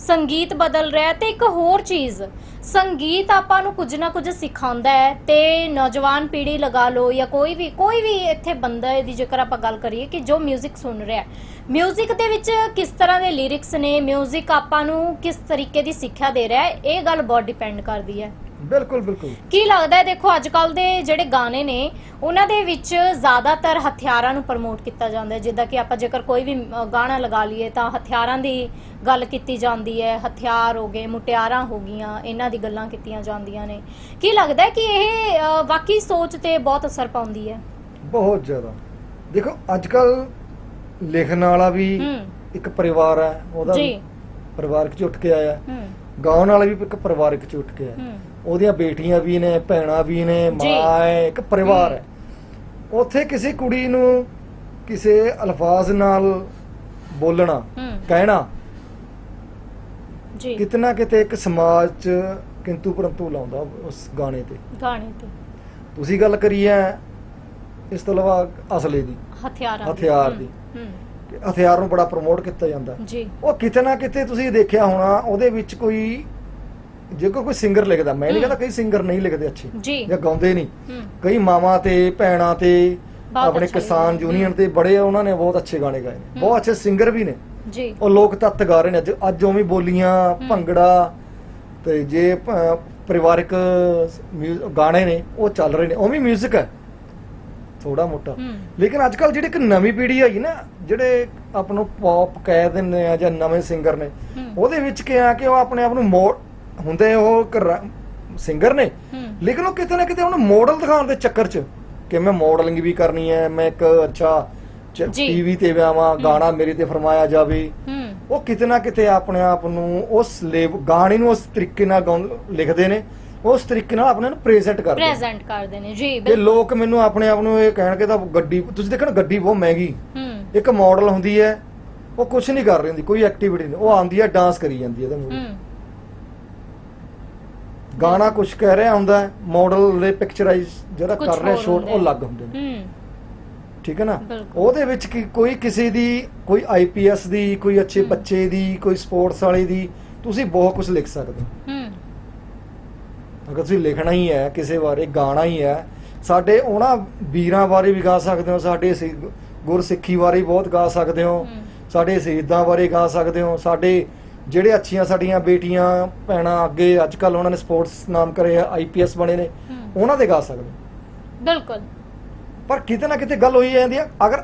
ਸੰਗੀਤ ਬਦਲ ਰਿਹਾ ਹੈ ਤੇ ਇੱਕ ਹੋਰ ਚੀਜ਼ ਸੰਗੀਤ ਆਪਾਂ ਨੂੰ ਕੁਝ ਨਾ ਕੁਝ ਸਿਖਾਉਂਦਾ ਹੈ ਤੇ ਨੌਜਵਾਨ ਪੀੜ੍ਹੀ ਲਗਾ ਲਓ ਜਾਂ ਕੋਈ ਵੀ ਕੋਈ ਵੀ ਇੱਥੇ ਬੰਦਾ ਦੀ ਜੇਕਰ ਆਪਾਂ ਗੱਲ ਕਰੀਏ ਕਿ ਜੋ 뮤직 ਸੁਣ ਰਿਹਾ ਹੈ 뮤직 ਦੇ ਵਿੱਚ ਕਿਸ ਤਰ੍ਹਾਂ ਦੇ ਲਿਰਿਕਸ ਨੇ 뮤직 ਆਪਾਂ ਨੂੰ ਕਿਸ ਤਰੀਕੇ ਦੀ ਸਿੱਖਿਆ ਦੇ ਰਿਹਾ ਹੈ ਇਹ ਗੱਲ ਬਹੁਤ ਡਿਪੈਂਡ ਕਰਦੀ ਹੈ ਬਿਲਕੁਲ ਬਿਲਕੁਲ। ਕੀ ਲੱਗਦਾ ਹੈ ਦੇਖੋ ਅੱਜ ਕੱਲ ਦੇ ਜਿਹੜੇ ਗਾਣੇ ਨੇ ਉਹਨਾਂ ਦੇ ਵਿੱਚ ਜ਼ਿਆਦਾਤਰ ਹਥਿਆਰਾਂ ਨੂੰ ਪ੍ਰਮੋਟ ਕੀਤਾ ਜਾਂਦਾ ਹੈ। ਜਿੱਦਾਂ ਕਿ ਆਪਾਂ ਜੇਕਰ ਕੋਈ ਵੀ ਅ, ਗਾਣਾ ਲਗਾ ਲਈਏ ਤਾਂ ਹਥਿਆਰਾਂ ਦੀ ਗੱਲ ਕੀਤੀ ਜਾਂਦੀ ਹੈ। ਹਥਿਆਰ ਹੋ ਗਏ ਮੁਟਿਆਰਾਂ ਹੋ ਗਈਆਂ ਇਹਨਾਂ ਦੀ ਗੱਲਾਂ ਕੀਤੀਆਂ ਜਾਂਦੀਆਂ ਨੇ। ਕੀ ਲੱਗਦਾ ਹੈ ਕਿ ਇਹ ਅ, ਵਾਕਈ ਸੋਚ ਤੇ ਬਹੁਤ ਅਸਰ ਪਾਉਂਦੀ ਹੈ? ਬਹੁਤ ਜ਼ਿਆਦਾ। ਦੇਖੋ ਅੱਜ ਕੱਲ ਲਿਖਣ ਵਾਲਾ ਵੀ ਹੂੰ। ਇੱਕ ਪਰਿਵਾਰ ਹੈ ਉਹਦਾ ਜੀ। ਵੀ ਪਰਿਵਾਰਕ ਚ ਉੱਠ ਕੇ ਆਇਆ। ਹੂੰ। ਗਾਉਣ ਵਾਲਾ ਵੀ ਇੱਕ ਪਰਿਵਾਰਕ ਚ ਉੱਠ ਕੇ ਆਇਆ। ਹੂੰ। ਉਹਦੀਆਂ ਬੇਟੀਆਂ ਵੀ ਨੇ ਭੈਣਾਂ ਵੀ ਨੇ। ਮਾਂ ਹੈ ਇੱਕ ਪਰਿਵਾਰ ਹੈ। ਉੱਥੇ ਕਿਸੇ ਕੁੜੀ ਨੂੰ ਕਿਸੇ ਅਲਫਾਜ਼ ਨਾਲ ਬੋਲਣਾ ਕਹਿਣਾ ਜੀ। ਕਿਤਨਾ ਕਿਤੇ ਇੱਕ ਸਮਾਜ ਚ ਕਿੰਤੂ ਪਰੰਤੂ ਲਾਉਂਦਾ ਉਸ ਗਾਣੇ ਤੇ। ਗਾਣੇ ਤੇ। ਤੁਸੀਂ ਗੱਲ ਕਰੀ ਹੈ ਇਸ ਤੋਂ ਇਲਾਵਾ ਅਸਲੇ ਦੀ। ਹਥਿਆਰਾਂ ਹਥਿਆਰ ਦੀ। ਹਥਿਆਰ ਨੂੰ ਬੜਾ ਪ੍ਰਮੋਟ ਕੀਤਾ ਜਾਂਦਾ। ਜੀ। ਉਹ ਕਿਤੇ ਨਾ ਕਿਤੇ ਤੁਸੀਂ ਦੇਖਿਆ ਹੋਣਾ ਉਹਦੇ ਵਿੱਚ ਕੋਈ ਜੇ ਕੋਈ ਸਿੰਗਰ ਲਿਖਦਾ ਮੈਂ ਨਹੀਂ। ਕਹਿੰਦਾ ਕਈ ਸਿੰਗਰ ਨਹੀਂ ਲਿਖਦੇ ਅੱਛੇ ਜੀ। ਜਾਂ ਗਾਉਂਦੇ ਨਹੀਂ ਹੂੰ। ਕਈ ਮਾਵਾਂ ਤੇ ਭੈਣਾਂ ਤੇ ਬਹੁਤ ਆਪਣੇ ਅੱਛੇ। ਕਿਸਾਨ। ਯੂਨੀਅਨ ਤੇ ਬੜੇ ਉਹਨਾਂ ਨੇ ਬਹੁਤ ਅੱਛੇ ਗਾਣੇ ਗਾਏ ਨੇ। ਬਹੁਤ ਅੱਛੇ ਸਿੰਗਰ ਵੀ ਨੇ। ਜੀ। ਉਹ ਲੋਕ ਤੱਤ ਗਾ ਰਹੇ ਨੇ। ਅੱਜ ਅੱਜ ਉਵੇਂ ਬੋਲੀਆਂ। ਭੰਗੜਾ ਤੇ ਜੇ ਪ- ਪਰਿਵਾਰਕ ਮਿਊ- ਗਾਣੇ ਨੇ ਉਹ ਚੱਲ ਰਹੇ ਨੇ। ਉਵੇਂ 뮤직 ਹੈ। ਥੋੜਾ ਮੋਟਾ। ਹੂੰ। ਲੇਕਿਨ ਅੱਜ ਕੱਲ ਜਿਹੜੀ ਇੱਕ ਨਵੀਂ ਪੀੜ੍ਹੀ ਹੈਗੀ ਨਾ ਜਿਹੜੇ ਆਪ ਨੂੰ ਪੌਪ ਕਹਿ ਦਿੰਦੇ ਆ ਜਾਂ ਨਵੇਂ ਸਿੰਗਰ ਨੇ ਹੂੰ। ਉਹਦੇ ਵਿੱਚ ਕੀ ਆ ਕਿ ਉਹ ਆਪਣੇ ਆਪ ਨੂੰ ਹੁੰਦੇ ਉਹ ਸਿੰਗਰ ਨੇ। ਲੇਕਿਨ ਉਹ ਕਿਤੇ ਨਾ ਕਿਤੇ ਉਹਨੂੰ ਮਾਡਲ ਦਿਖਾਉਣ ਦੇ ਚੱਕਰ 'ਚ ਕਿ ਮੈਂ ਮਾਡਲਿੰਗ ਵੀ ਕਰਨੀ ਹੈ ਮੈਂ ਇੱਕ ਅੱਛਾ। ਟੀਵੀ ਤੇ ਆਵਾਂ ਗਾਣਾ ਮੇਰੇ ਤੇ ਫਰਮਾਇਆ ਜਾਵੇ। ਉਹ ਕਿਤੇ ਨਾ ਕਿਤੇ ਆਪਣੇ ਆਪ ਨੂੰ ਉਸ ਗਾਣੇ ਨੂੰ ਉਸ ਤਰੀਕੇ ਨਾਲ ਲਿਖਦੇ ਨੇ। ਉਸ ਤਰੀਕੇ ਨਾਲ ਆਪਣੇ ਨੂੰ ਪ੍ਰੈਜ਼ੈਂਟ ਕਰਦੇ ਨੇ। ਪ੍ਰੈਜ਼ੈਂਟ ਕਰਦੇ ਨੇ ਜੀ ਤੇ ਬਿਲਕੁਲ। ਲੋਕ ਮੈਨੂੰ ਆਪਣੇ ਆਪ ਨੂੰ ਇਹ ਕਹਿਣਗੇ ਤਾਂ ਗੱਡੀ ਤੁਸੀਂ ਦੇਖਣਾ ਗੱਡੀ ਬਹੁਤ ਮਹਿੰਗੀ। ਇੱਕ ਮਾਡਲ ਹੁੰਦੀ ਹੈ ਉਹ ਕੁਝ ਨਹੀਂ ਕਰ ਰਹੀ ਹੁੰਦੀ ਕੋਈ ਐਕਟੀਵਿਟੀ ਨਹੀਂ। ਉਹ ਆਉਂਦੀ ਹੈ ਡਾਂਸ ਕਰੀ ਜਾਂਦੀ ਹੈ ਉਹਦੇ ਮੂਹਰੇ ਗਾਣਾ ਕੁਝ ਕਹਿ ਰਿਹਾ ਹੁੰਦਾ ਹੈ ਮਾਡਲ ਦੇ ਪਿਕਚਰਾਈਜ਼ ਜਿਹੜਾ ਕੁਛ ਕਰ ਰਿਹਾ ਹੋਰ ਸ਼ੋਟ ਹੁੰਦੇ ਉਹ। ਲੱਗ ਹੁੰਦੇ ਨੇ ਹੂੰ ਠੀਕ ਹੈ ਨਾ ਬਿਲਕੁਲ। ਉਹਦੇ ਵਿੱਚ ਕੀ ਕੋਈ ਕਿਸੇ ਦੀ ਕੋਈ ਆਈਪੀਐਸ ਦੀ ਕੋਈ ਅੱਛੇ। ਬੱਚੇ ਦੀ ਕੋਈ ਸਪੋਰਟਸ ਵਾਲੇ ਦੀ ਤੁਸੀਂ ਬਹੁਤ ਕੁਝ ਲਿਖ ਸਕਦੇ ਹੋ ਹੂੰ ਅਗਰ ਤੁਸੀਂ ਲਿਖਣਾ ਹੀ ਹੈ ਕਿਸੇ ਬਾਰੇ ਗਾਣਾ ਹੀ ਹੈ ਸਾਡੇ ਉਹਨਾਂ ਵੀਰਾਂ ਬਾਰੇ ਵੀ ਗਾ ਸਕਦੇ ਹੋ ਸਾਡੇ ਸਿ- ਗੁਰਸਿੱਖੀ ਬਾਰੇ ਬਹੁਤ ਗਾ ਸਕਦੇ ਹੋ ਹੂੰ। ਸਾਡੇ ਸ਼ਹੀਦਾਂ ਬਾਰੇ ਗਾ ਸਕਦੇ ਹੋ ਸਾਡੇ ਜਿਹੜੇ ਅੱਛੀਆਂ ਸਾਡੀਆਂ ਬੇਟੀਆਂ ਭੈਣਾਂ ਅੱਗੇ ਅੱਜ ਕੱਲ ਉਹਨਾਂ ਨੇ ਸਪੋਰਟਸ ਨਾਮ ਕਰੇ ਆਈਪੀਐਸ ਬਣੇ ਨੇ ਉਹਨਾਂ ਦੇ ਗਾ ਸਕਦੇ। ਬਿਲਕੁਲ। ਪਰ ਕਿਤੇ ਨਾ ਕਿਤੇ ਗੱਲ ਹੋਈ ਜਾਂਦੀ ਹੈ ਅਗਰ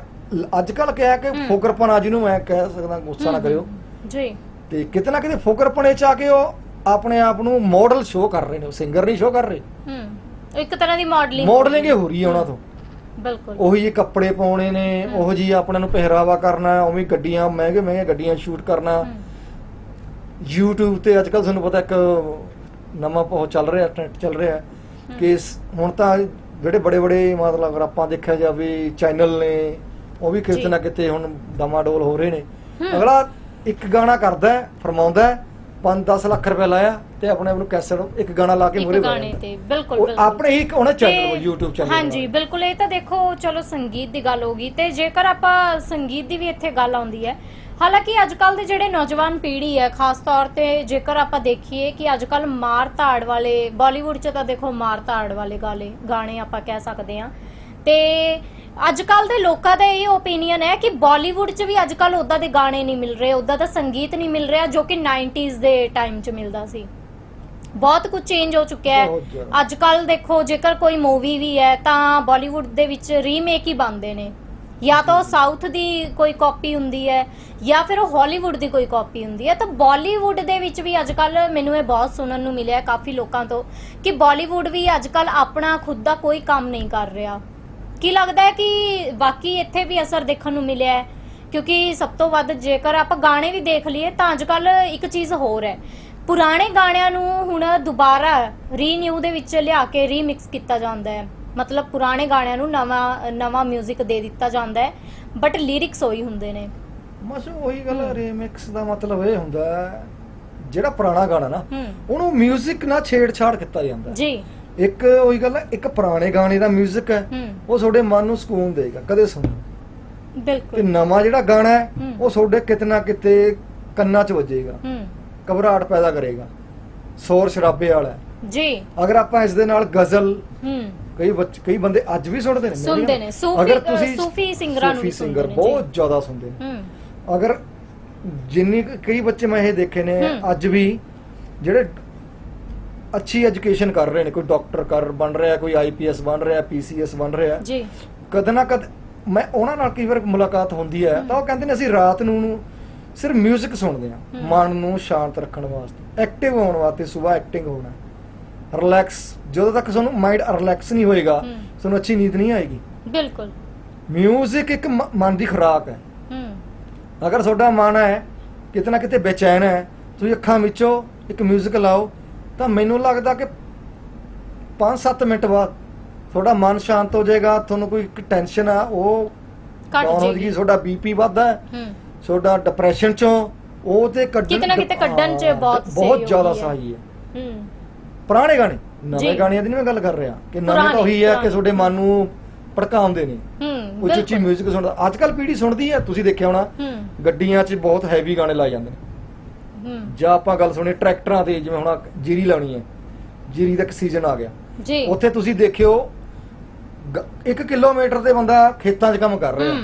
ਅੱਜ ਕੱਲ ਕਿਹਾ ਕਿ। ਫੋਕਰਪਣਾ ਜਿਹਨੂੰ ਮੈਂ ਕਹਿ ਸਕਦਾ ਗੁੱਸਾ ਨਾ ਕਰਿਓ। ਜੀ। ਤੇ ਕਿਤੇ ਨਾ ਕਿਤੇ ਫੋਕਰਪਣੇ ਚ ਆ ਕੇ ਉਹ ਆਪਣੇ ਆਪ ਨੂੰ ਮਾਡਲ ਸ਼ੋਅ ਕਰ ਰਹੇ ਨੇ ਸਿੰਗਰ ਨਹੀਂ ਸ਼ੋਅ ਕਰ ਰਹੇ। ਹੂੰ। ਇੱਕ ਤਰ੍ਹਾਂ ਦੀ ਮਾਡਲਿੰਗ ਮਾਡਲਿੰਗ ਹੀ ਹੋ ਰਹੀ ਹੈ ਉਹਨਾਂ ਤੋਂ। ਬਿਲਕੁਲ। ਉਹੀ ਜਿਹੇ ਕੱਪੜੇ ਪਾਉਣੇ ਨੇ। ਉਹੋ ਜੀ ਆਪਣਾ ਨੂੰ ਪਹਿਰਾਵਾ ਕਰਨਾ ਉਵੇਂ ਗੱਡੀਆਂ ਮਹਿੰਗੇ ਮਹਿੰਗੇ ਗੱਡੀਆਂ ਸ਼ੂਟ ਕਰਨਾ। YouTube ਤੇ ਅੱਜ ਕੱਲ ਤੁਹਾਨੂੰ ਪਤਾ ਇੱਕ ਨਵਾਂ ਉਹ ਚੱਲ ਰਿਹਾ ਟ੍ਰੈਂਡ ਚੱਲ ਰਿਹਾ ਕਿ ਹੁਣ ਤਾਂ ਜਿਹੜੇ ਬੜੇ ਬੜੇ ਮਤਲਬ ਅਗਰ ਆਪਾਂ ਦੇਖਿਆ ਜਾਵੇ ਚੈਨਲ ਨੇ ਉਹ ਵੀ ਕਿਤੇ। ਨਾ ਕਿਤੇ ਹੁਣ ਡਮਾਡੋਲ ਹੋ ਰਹੇ ਨੇ। ਅਗਲਾ ਇੱਕ ਗਾਣਾ ਕਰਦਾ ਫਰਮਾਉਂਦਾ 5-10 ਲੱਖ ਰੁਪਏ ਲਾਇਆ ਤੇ ਆਪਣੇ ਆਪ ਨੂੰ ਕੈਸਟ ਇੱਕ ਗਾਣਾ ਲਾ ਕੇ ਇੱਕ ਮੂਰੇ ਗਾਣੇ ਤੇ ਬਿਲਕੁਲ ਬਿਲਕੁਲ। ਆਪਣੇ ਹੀ ਇੱਕ ਉਹਨੇ ਚੈਨਲ ਤੇ- YouTube ਚੈਨਲ ਹਾਂਜੀ ਬਿਲਕੁਲ ਇਹ ਤਾਂ ਦੇਖੋ ਚਲੋ ਸੰਗੀਤ ਦੀ ਗੱਲ ਹੋ ਗਈ ਤੇ ਜੇਕਰ ਆਪਾਂ ਸੰਗੀਤ ਦੀ ਵੀ ਇੱਥੇ ਗੱਲ ਆਉਂਦੀ ਹੈ ਹਾਲਾਂਕਿ ਅੱਜ ਕੱਲ ਦੇ ਜਿਹੜੇ ਨੌਜਵਾਨ ਪੀੜ੍ਹੀ ਹੈ ਖਾਸ ਤੌਰ ਤੇ ਜੇਕਰ ਆਪਾਂ ਦੇਖੀਏ ਕਿ ਅੱਜ ਕੱਲ ਮਾਰ ਧਾੜ ਵਾਲੇ ਬਾਲੀਵੁੱਡ 'ਚ ਤਾਂ ਦੇਖੋ ਮਾਰ ਧਾੜ ਵਾਲੇ ਗਾਲੇ ਗਾਣੇ ਆਪਾਂ ਕਹਿ ਸਕਦੇ ਹਾਂ। ਤੇ ਅੱਜ ਕੱਲ ਦੇ ਲੋਕਾਂ ਦਾ ਇਹ ਓਪੀਨੀਅਨ ਹੈ ਕਿ ਬਾਲੀਵੁੱਡ 'ਚ ਵੀ ਅੱਜ ਕੱਲ ਉਦਾਂ ਦੇ ਗਾਣੇ ਨਹੀਂ ਮਿਲ ਰਹੇ ਉਦਾਂ ਦਾ ਸੰਗੀਤ ਨਹੀਂ ਮਿਲ ਰਿਹਾ ਜੋ ਕਿ 90s ਦੇ ਟਾਈਮ 'ਚ ਮਿਲਦਾ ਸੀ। ਬਹੁਤ ਕੁਝ ਚੇਂਜ ਹੋ ਚੁੱਕਿਆ ਬਹੁਤ ਹੈ ਜ਼ਿਆਦਾ। ਅੱਜ ਕੱਲ ਦੇਖੋ ਜੇਕਰ ਕੋਈ ਮੂਵੀ ਵੀ ਹੈ ਤਾਂ ਬਾਲੀਵੁੱਡ ਦੇ ਵਿੱਚ ਰੀਮੇਕ ਹੀ ਬਣਦੇ ਨੇ। ਜਾਂ ਤਾਂ ਉਹ ਸਾਊਥ ਦੀ ਕੋਈ ਕਾਪੀ ਹੁੰਦੀ ਹੈ ਜਾਂ ਫਿਰ ਉਹ ਹਾਲੀਵੁੱਡ ਦੀ ਕੋਈ ਕਾਪੀ ਹੁੰਦੀ ਹੈ। ਤਾਂ ਬਾਲੀਵੁੱਡ ਦੇ ਵਿੱਚ ਵੀ ਅੱਜ ਕੱਲ ਮੈਨੂੰ ਇਹ ਬਹੁਤ ਸੁਣਨ ਨੂੰ ਮਿਲਿਆ ਹੈ ਕਾਫੀ ਲੋਕਾਂ ਤੋਂ ਕਿ ਬਾਲੀਵੁੱਡ ਵੀ ਅੱਜ ਕੱਲ ਆਪਣਾ ਖੁਦ ਦਾ ਕੋਈ ਕੰਮ ਨਹੀਂ ਕਰ ਰਿਹਾ। ਕੀ ਲੱਗਦਾ ਹੈ ਕਿ ਬਾਕੀ ਇੱਥੇ ਵੀ ਅਸਰ ਦੇਖਣ ਨੂੰ ਮਿਲਿਆ ਹੈ ਕਿਉਂਕਿ ਸਭ ਤੋਂ ਵੱਧ ਜੇਕਰ ਆਪਾਂ ਗਾਣੇ ਵੀ ਦੇਖ ਲਈਏ ਤਾਂ ਅੱਜ ਕੱਲ ਇੱਕ ਚੀਜ਼ ਹੋਰ ਹੈ ਪੁਰਾਣੇ ਗਾਣਿਆਂ ਨੂੰ ਹੁਣ ਦੁਬਾਰਾ ਰੀਨਿਊ ਦੇ ਵਿੱਚ ਲਿਆ ਕੇ ਰੀਮਿਕਸ ਕੀਤਾ ਜਾਂਦਾ ਹੈ ਮਤਲਬ ਪੁਰਾਣੇ ਗਾਣਿਆਂ ਨੂੰ ਨਵਾਂ ਨਵਾਂ 뮤직 ਦੇ ਦਿੱਤਾ ਜਾਂਦਾ ਹੈ ਬਟ ਲਿਰਿਕਸ ਉਹੀ ਹੁੰਦੇ ਨੇ ਬਸ ਉਹੀ ਗੱਲ ਹੂੰ। ਰੀਮਿਕਸ ਦਾ ਮਤਲਬ ਇਹ ਹੁੰਦਾ ਹੈ, ਜਿਹੜਾ ਪੁਰਾਣਾ ਗਾਣਾ ਨਾ ਹੂੰ ਉਹਨੂੰ 뮤직 ਨਾਲ ਛੇੜਛਾੜ ਕੀਤਾ ਜਾਂਦਾ ਹੈ। ਜੀ ਇੱਕ ਉਹੀ ਗੱਲ ਹੈ ਇੱਕ ਪੁਰਾਣੇ ਗਾਣੇ ਦਾ 뮤직 ਹੈ। ਹੂੰ ਉਹ ਤੁਹਾਡੇ ਮਨ ਨੂੰ ਸਕੂਨ ਦੇਗਾ ਕਦੇ ਸੁਣੋ। ਤੇ ਬਿਲਕੁਲ ਨਵਾਂ ਜਿਹੜਾ ਗਾਣਾ ਹੈ ਹੂੰ। ਉਹ ਤੁਹਾਡੇ ਕਿਤੇ ਨਾ ਕਿਤੇ ਕੰਨਾਂ 'ਚ ਵੱਜੇਗਾ ਹੂੰ। ਘਬਰਾਹਟ ਪੈਦਾ ਕਰੇਗਾ ਸ਼ੋਰ ਸ਼ਰਾਬੇ ਵਾਲਾ ਹੈ। ਜੀ। ਅਗਰ ਆਪਾਂ ਇਸ ਦੇ ਨਾਲ ਗਜ਼ਲ ਹੂੰ। ਕਈ ਬੱਚ ਕਈ ਬੰਦੇ ਅੱਜ ਵੀ ਸੁਣਦੇ ਨੇ ਸੁਣਦੇ ਨੇ। ਸੂਫੀ ਅਗਰ ਤੁਸੀਂ ਸੂਫੀ ਸਿੰਗਰਾਂ ਨੂੰ ਵੀ ਸੂਫੀ ਸੁਣਦੇ ਸਿੰਗਰ ਨੇ ਬਹੁਤ ਜ਼ਿਆਦਾ ਸੁਣਦੇ ਨੇ। ਹੂੰ। ਅਗਰ ਜਿੰਨੀ ਕੁ- ਕਈ ਬੱਚੇ ਮੈਂ ਇਹ ਦੇਖੇ ਨੇ ਹੂੰ। ਅੱਜ ਵੀ ਜਿਹੜੇ ਅੱਛੀ ਐਜੂਕੇਸ਼ਨ ਕਰ ਰਹੇ ਨੇ ਕੋਈ ਡਾਕਟਰ ਕਰ ਬਣ ਰਿਹਾ ਕੋਈ ਆਈਪੀਐਸ ਬਣ ਰਿਹਾ ਪੀਸੀਐਸ ਬਣ ਰਿਹਾ ਜੀ ਕਦੇ ਨਾ ਕਦੇ ਮੈਂ ਉਹਨਾਂ ਨਾਲ ਕਈ ਵਾਰ ਮੁਲਾਕਾਤ ਹੁੰਦੀ ਹੈ ਤਾਂ ਉਹ ਕਹਿੰਦੇ ਨੇ ਅਸੀਂ ਰਾਤ ਨੂੰ ਨੂੰ ਸਿਰਫ 뮤직 ਸੁਣਦੇ ਹਾਂ ਹੂੰ। ਮਨ ਨੂੰ ਸ਼ਾਂਤ ਰੱਖਣ ਵਾਸਤੇ ਐਕਟਿਵ ਹੋਣ ਵਾਸਤੇ ਸਵੇਰ ਐਕਟਿੰਗ ਹੋਣਾ ਰਿਲੈਕਸ ਜਦੋਂ ਤੱਕ ਤੁਹਾਨੂੰ ਮਾਈਂਡ ਰਿਲੈਕਸ ਨਹੀਂ ਹੋਏਗਾ ਹੂੰ। ਤੁਹਾਨੂੰ ਅੱਛੀ ਨੀਂਦ ਨਹੀਂ ਆਏਗੀ ਬਿਲਕੁਲ 뮤직 ਇੱਕ ਮ- ਮਨ ਦੀ ਖੁਰਾਕ ਹੈ ਹੂੰ ਅਗਰ ਤੁਹਾਡਾ ਮਨ ਹੈ ਕਿਤੇ ਨਾ ਕਿਤੇ ਬੇਚੈਨ ਹੈ ਤੁਸੀਂ ਅੱਖਾਂ ਵਿੱਚੋਂ ਇੱਕ 뮤직 ਲਾਓ ਤਾਂ ਮੈਨੂੰ ਲੱਗਦਾ ਕਿ 5-7 ਮਿੰਟ ਬਾਅਦ ਤੁਹਾਡਾ ਮਨ ਸ਼ਾਂਤ ਹੋ ਜਾਏਗਾ ਤੁਹਾਨੂੰ ਕੋਈ ਟੈਨਸ਼ਨ ਆ ਉਹ ਘੱਟ ਜਾਏਗੀ। ਤੁਹਾਡਾ ਬੀਪੀ ਵੱਧਦਾ ਹੈ ਹੂੰ ਤੁਹਾਡਾ ਡਿਪਰੈਸ਼ਨ ਚੋਂ ਉਹ ਤੇ ਕੱਢਣ ਕਿਤੇ ਨਾ ਕਿਤੇ ਕੱਢਣ 'ਚ ਬਹੁਤ ਬਹੁਤ ਜ਼ਿਆਦਾ। ਸਹਾਈ ਹੈ ਹੂੰ ਪੁਰਾਣੇ ਗਾਣੇ। ਨਵੇਂ ਗਾਣਿਆਂ ਦੀ ਨਹੀਂ ਮੈਂ ਗੱਲ ਕਰ ਰਿਹਾ ਕਿ ਨਵੇਂ ਤਾਂ ਉਹੀ ਹੈ ਕਿ। ਤੁਹਾਡੇ ਮਨ ਨੂੰ ਭੜਕਾਉਂਦੇ ਨੇ ਹੂੰ ਉੱਚੀ 직 ਸੁਣਦਾ ਅੱਜ ਕੱਲ ਪੀੜ੍ਹੀ ਸੁਣਦੀ ਹੈ ਤੁਸੀਂ ਦੇਖਿਆ ਹੋਣਾ ਹੂੰ ਗੱਡੀਆਂ 'ਚ ਬਹੁਤ ਹੈਵੀ ਗਾਣੇ ਲਾਏ ਜਾਂਦੇ ਨੇ ਜਾਂ ਆਪਾਂ ਗੱਲ ਸੁਣੀ ਟਰੈਕਟਰਾਂ ਤੇ ਜਿਵੇਂ ਹੁਣ ਜੀਰੀ ਲਾਉਣੀ ਹੈ। ਜੀਰੀ ਦਾ ਸੀਜ਼ਨ ਆ ਗਿਆ। ਜੀ। ਉੱਥੇ ਤੁਸੀਂ ਦੇਖਿਓ 1 ਕਿਲੋਮੀਟਰ ਤੇ ਬੰਦਾ ਖੇਤਾਂ 'ਚ ਕੰਮ ਕਰ ਰਿਹਾ।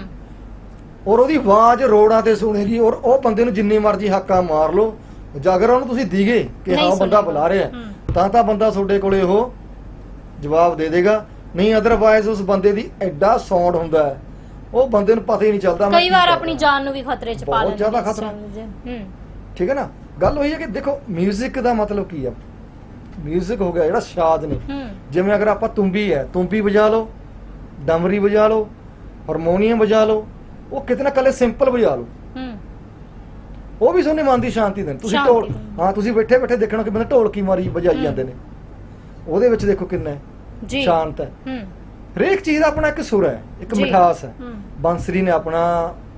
ਔਰ ਉਹਦੀ ਆਵਾਜ਼ ਰੋਡਾਂ ਤੇ ਸੁਣੇਗੀ ਔਰ ਉਹ ਬੰਦੇ ਨੂੰ ਜਿੰਨੀ ਮਰਜ਼ੀ ਹੱਕਾ ਮਾਰ ਲਓ। ਜਾਗਰ ਉਹਨੂੰ ਤੁਸੀਂ ਦੀਗੇ ਕਿ ਹਾਂ ਬੰਦਾ। ਬੁਲਾ ਰਿਹਾ। ਤਾਂ ਤਾਂ ਬੰਦਾ ਤੁਹਾਡੇ ਕੋਲੇ ਉਹ ਜਵਾਬ ਦੇ ਦੇਗਾ। ਨਹੀਂ ਅਦਰਵਾਇਜ਼ ਉਸ ਬੰਦੇ ਦੀ ਐਡਾ ਸਾਊਂਡ ਹੁੰਦਾ ਹੈ। ਉਹ ਬੰਦੇ ਨੂੰ ਪਤਾ ਹੀ ਨਹੀਂ ਚੱਲਦਾ ਕਈ ਵਾਰ ਆਪਣੀ। ਜਾਨ ਨੂੰ ਵੀ ਖਤਰੇ 'ਚ ਪਾ ਬਹੁਤ ਲੈਂਦੇ ਜ਼ਿਆਦਾ ਨੇ ਇਸ ਖਤਰਾ। ਹੂੰ। ਠੀਕ ਹੈ ਨਾ ਗੱਲ ਹੋਈ ਹੈ ਕਿ ਦੇਖੋ 뮤직 ਦਾ ਮਤਲਬ ਕੀ ਹੈ 뮤직 ਹੋ ਗਿਆ ਜਿਹੜਾ ਸ਼ਾਦ ਨੇ ਹੂੰ ਜਿਵੇਂ ਅਗਰ ਆਪਾਂ ਤੁੰਬੀ ਹੈ ਤੁੰਬੀ ਵਜਾ ਲਓ ਡਮਰੀ ਵਜਾ ਲਓ ਹਾਰਮੋਨੀਅਮ ਵਜਾ ਲਓ ਉਹ ਕਿਤਨਾ ਕੱਲੇ ਸਿੰਪਲ ਵਜਾ ਲਓ ਹੂੰ ਉਹ ਵੀ ਸੋਨੇ ਮਨ ਦੀ ਸ਼ਾਂਤੀ ਦੇਣ ਤੁਸੀਂ ਸ਼ਾਂਤੀ ਢੋਲ ਦਿੰਦੇ। ਹਾਂ ਤੁਸੀਂ ਬੈਠੇ ਬੈਠੇ ਦੇਖਣਾ ਕਿ ਬੰਦੇ ਢੋਲਕੀ ਮਾਰੀ ਵਜਾਈ ਹੂੰ। ਜਾਂਦੇ ਨੇ ਉਹਦੇ ਵਿੱਚ ਦੇਖੋ ਕਿੰਨਾ ਹੈ ਜੀ ਸ਼ਾਂਤ ਹੈ ਹੂੰ ਹਰੇਕ ਚੀਜ਼ ਦਾ ਆਪਣਾ ਇੱਕ ਸੁਰ ਹੈ ਇੱਕ ਜੀ। ਮਿਠਾਸ ਹੈ ਹੂੰ ਬਾਂਸਰੀ ਨੇ ਆਪਣਾ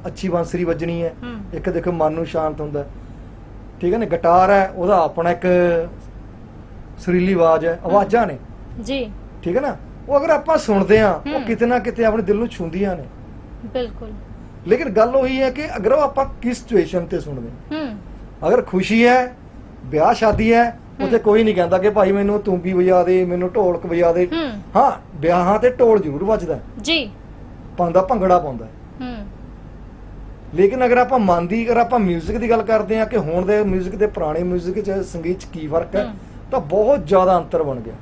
ਅੱਛੀ ਬਾਂਸਰੀ ਵੱਜਣੀ ਹੈ ਹੂੰ ਇੱਕ ਦੇਖੋ ਮਨ ਨੂੰ ਸ਼ਾਂਤ ਹੁੰਦਾ ਹੈ। ਠੀਕ ਹੈ ਨਾ ਗਿਟਾਰ ਹੈ ਉਹਦਾ ਆਪਣਾ ਇੱਕ ਸੁਰੀਲੀ ਆਵਾਜ਼ ਹੈ ਆਵਾਜ਼ਾਂ ਨੇ। ਜੀ। ਠੀਕ ਹੈ ਨਾ ਉਹ ਅਗਰ ਆਪਾਂ ਸੁਣਦੇ ਆ ਉਹ। ਕਿਤੇ ਨਾ ਕਿਤੇ ਆਪਣੇ ਦਿਲ ਨੂੰ ਛੂੰਦੀਆਂ ਨੇ। ਬਿਲਕੁਲ। ਲੇਕਿਨ ਗੱਲ ਉਹੀ ਹੈ ਕਿ ਅਗਰ ਉਹ ਆਪਾਂ ਕਿਸ ਸਿਚੁਏਸ਼ਨ ਤੇ ਸੁਣਦੇ ਹਾਂ। ਅਗਰ ਖੁਸ਼ੀ ਹੈ ਵਿਆਹ ਸ਼ਾਦੀ ਹੈ ਉੱਥੇ। ਕੋਈ ਨਹੀਂ ਕਹਿੰਦਾ ਕਿ ਭਾਈ ਮੈਨੂੰ ਤੂੰਬੀ ਵਜਾ ਦੇ ਮੈਨੂੰ ਢੋਲਕ ਵਜਾ ਦੇ। ਹੂੰ। ਵਿਆਹਾਂ ਤੇ ਢੋਲ ਜ਼ਰੂਰ ਵੱਜਦਾ। ਜੀ। ਪਾਉਂਦਾ ਭੰਗੜਾ ਪਾਉਂਦਾ। ਲੇਕਿਨ ਅਗਰ ਆਪਾਂ ਮਨ ਦੀ ਅਗਰ ਆਪਾਂ 뮤직 ਦੀ ਗੱਲ ਕਰਦੇ ਹਾਂ ਕਿ ਹੁਣ ਦੇ 뮤직 ਤੇ ਪੁਰਾਣੇ 뮤직 'ਚ ਸੰਗੀਤ 'ਚ ਕੀ ਫਰਕ ਹੈ ਹੂੰ। ਤਾਂ ਬਹੁਤ ਜ਼ਿਆਦਾ ਅੰਤਰ ਬਣ ਗਿਆ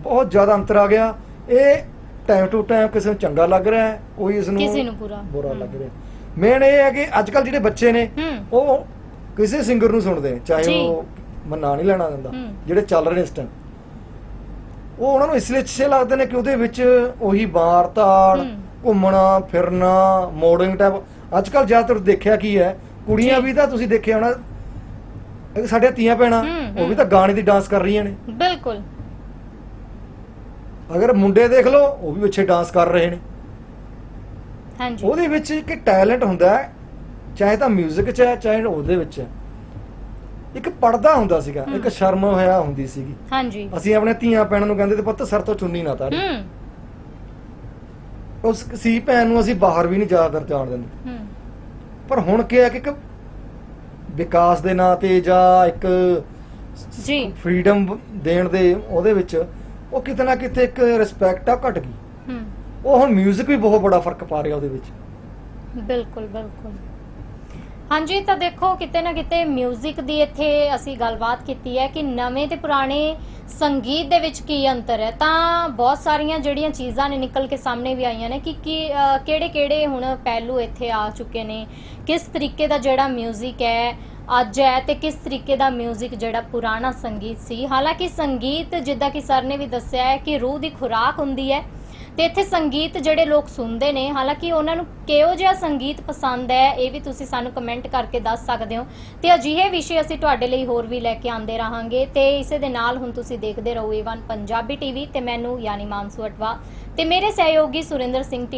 ਬਹੁਤ ਜ਼ਿਆਦਾ ਅੰਤਰ ਆ ਗਿਆ ਇਹ ਟਾਈਮ ਟੂ ਟਾਈਮ ਕਿਸੇ ਨੂੰ ਚੰਗਾ ਲੱਗ ਰਿਹਾ ਹੈ ਕੋਈ ਇਸ ਨੂੰ ਕਿਸੇ ਨੂੰ ਬੁਰਾ ਬੁਰਾ ਹਮ। ਲੱਗ ਰਿਹਾ ਮੇਨ ਇਹ ਹੈ ਕਿ ਅੱਜ ਕੱਲ ਜਿਹੜੇ ਬੱਚੇ ਨੇ ਹੂੰ ਉਹ ਕਿਸੇ ਸਿੰਗਰ ਨੂੰ ਸੁਣਦੇ ਨੇ ਚਾਹੇ ਜੀ। ਉਹ ਮੈਂ ਨਾਂ ਨਹੀਂ ਲੈਣਾ ਦਿੰਦਾ ਹਮ। ਜਿਹੜੇ ਚੱਲ ਰਹੇ ਨੇ ਇਸ ਟਾਈਮ ਉਹ ਉਹਨਾਂ ਨੂੰ ਇਸ ਲਈ ਅੱਛੇ ਲੱਗਦੇ ਨੇ ਕਿ ਉਹਦੇ ਵਿੱਚ ਉਹੀ ਬਾਰ ਤਾੜ ਹਮ। ਘੁੰਮਣਾ ਫਿਰਨਾ ਮੋਡਲਿੰਗ ਟਾਈਪ ਅੱਜ ਕੱਲ ਜ਼ਿਆਦਾਤਰ ਦੇਖਿਆ ਕੀ ਹੈ ਕੁੜੀਆਂ। ਵੀ ਤਾਂ ਤੁਸੀਂ ਦੇਖਿਆ ਹੋਣਾ ਸਾਡੀਆਂ ਧੀਆਂ ਭੈਣਾਂ ਉਹ ਵੀ। ਤਾਂ ਗਾਣੇ ਦੀ ਡਾਂਸ ਕਰ ਰਹੀਆਂ ਨੇ। ਬਿਲਕੁਲ। ਅਗਰ ਮੁੰਡੇ ਦੇਖ ਲਓ ਉਹ ਵੀ ਪਿੱਛੇ ਡਾਂਸ ਕਰ ਰਹੇ ਨੇ। ਹਾਂਜੀ। ਉਹਦੇ ਵਿੱਚ ਇੱਕ ਟੈਲੈਂਟ ਹੁੰਦਾ ਹੈ ਚਾਹੇ ਤਾਂ 뮤직 'ਚ ਹੈ ਚਾਹੇ ਉਹਦੇ ਵਿੱਚ ਹੈ। ਇੱਕ ਪਰਦਾ ਹੁੰਦਾ ਸੀਗਾ। ਇੱਕ ਸ਼ਰਮ ਹੋਇਆ ਹੁੰਦੀ ਸੀਗੀ। ਹਾਂਜੀ। ਅਸੀਂ ਆਪਣੇ ਧੀਆਂ ਭੈਣਾਂ ਨੂੰ ਕਹਿੰਦੇ ਤੇ ਪੁੱਤ ਸਰ ਤੋਂ ਚੁੰਨੀ ਨਾ ਤਾਰੀ ਹੂੰ। ਉਸ ਸੀ ਭੈਣ ਨੂੰ ਅਸੀਂ ਬਾਹਰ ਵੀ ਨਹੀਂ ਜ਼ਿਆਦਾਤਰ ਜਾਣ ਦਿੰਦੇ। ਪਰ ਹੁਣ ਕੀ ਹੈ ਕਿ ਵਿਕਾਸ ਦੇ ਨਾਂ ਤੇ ਜਾਂ ਇੱਕ ਜੀ। ਫਰੀडम ਦੇਣ ਦੇ ਉਹਦੇ ਵਿੱਚ ਉਹ ਕਿਤੇ ਕਿਤੇ ਇੱਕ ਰਿਸਪੈਕਟ ਆ ਘਟ ਗਈ। ਹੂੰ। ਉਹ ਹੁਣ 뮤직 ਵੀ ਬਹੁਤ ਬੜਾ ਫ਼ਰਕ ਪਾ ਰਿਹਾ ਉਹਦੇ ਵਿੱਚ। ਬਿਲਕੁਲ ਬਿਲਕੁਲ। ਹਾਂਜੀ ਤਾਂ ਦੇਖੋ ਕਿਤੇ ਨਾ ਕਿਤੇ 뮤직 ਦੀ ਇੱਥੇ ਅਸੀਂ ਗੱਲਬਾਤ ਕੀਤੀ ਹੈ ਕਿ ਨਵੇਂ ਤੇ ਪੁਰਾਣੇ ਸੰਗੀਤ ਦੇ ਵਿੱਚ ਕੀ ਅੰਤਰ ਹੈ ਤਾਂ ਬਹੁਤ ਸਾਰੀਆਂ ਜਿਹੜੀਆਂ ਚੀਜ਼ਾਂ ਨੇ ਨਿਕਲ ਕੇ ਸਾਹਮਣੇ ਵੀ ਆਈਆਂ ਨੇ ਕਿ ਕੀ ਕਿਹੜੇ ਕਿਹੜੇ ਹੁਣ ਪਹਿਲੂ ਇੱਥੇ ਆ ਚੁੱਕੇ ਨੇ ਕਿਸ ਤਰੀਕੇ ਦਾ ਜਿਹੜਾ 뮤직 ਹੈ ਅੱਜ ਹੈ ਤੇ ਕਿਸ ਤਰੀਕੇ ਦਾ 뮤직 ਜਿਹੜਾ ਪੁਰਾਣਾ ਸੰਗੀਤ ਸੀ ਹਾਲਾਂਕਿ ਸੰਗੀਤ ਜਿੱਦਾਂ ਕਿ ਸਰ ਨੇ ਵੀ ਦੱਸਿਆ ਹੈ ਕਿ ਰੂਹ ਦੀ ਖੁਰਾਕ ਹੁੰਦੀ ਹੈ ਤੇ ਇੱਥੇ ਸੰਗੀਤ ਜਿਹੜੇ ਲੋਕ ਸੁਣਦੇ ਨੇ, ਹਾਲਾਂਕਿ ਉਹਨਾਂ ਨੂੰ ਕਿਹੋ ਜਿਹਾ ਸੰਗੀਤ ਪਸੰਦ ਹੈ, ਇਹ ਵੀ ਤੁਸੀਂ ਸਾਨੂੰ ਕਮੈਂਟ ਕਰਕੇ ਦੱਸ ਸਕਦੇ ਹੋ। ਤੇ ਅਜਿਹੇ ਵਿਸ਼ੇ ਅਸੀਂ ਤੁਹਾਡੇ ਲਈ ਹੋਰ ਵੀ ਲੈ ਕੇ ਆਉਂਦੇ ਰਹਾਂਗੇ। ਤੇ ਇਸੇ ਦੇ ਨਾਲ ਹੁਣ ਤੁਸੀਂ ਦੇਖਦੇ ਰਹੋ ਏਵਨ ਪੰਜਾਬੀ ਟੀਵੀ ਤੇ ਮੈਨੂੰ ਯਾਨੀ ਮਾਨਸੂ ਅਟਵਾ ਤੇ ਮੇਰੇ ਸਹਿਯੋਗੀ ਸੁਰਿੰਦਰ ਸਿੰਘ ਢੀ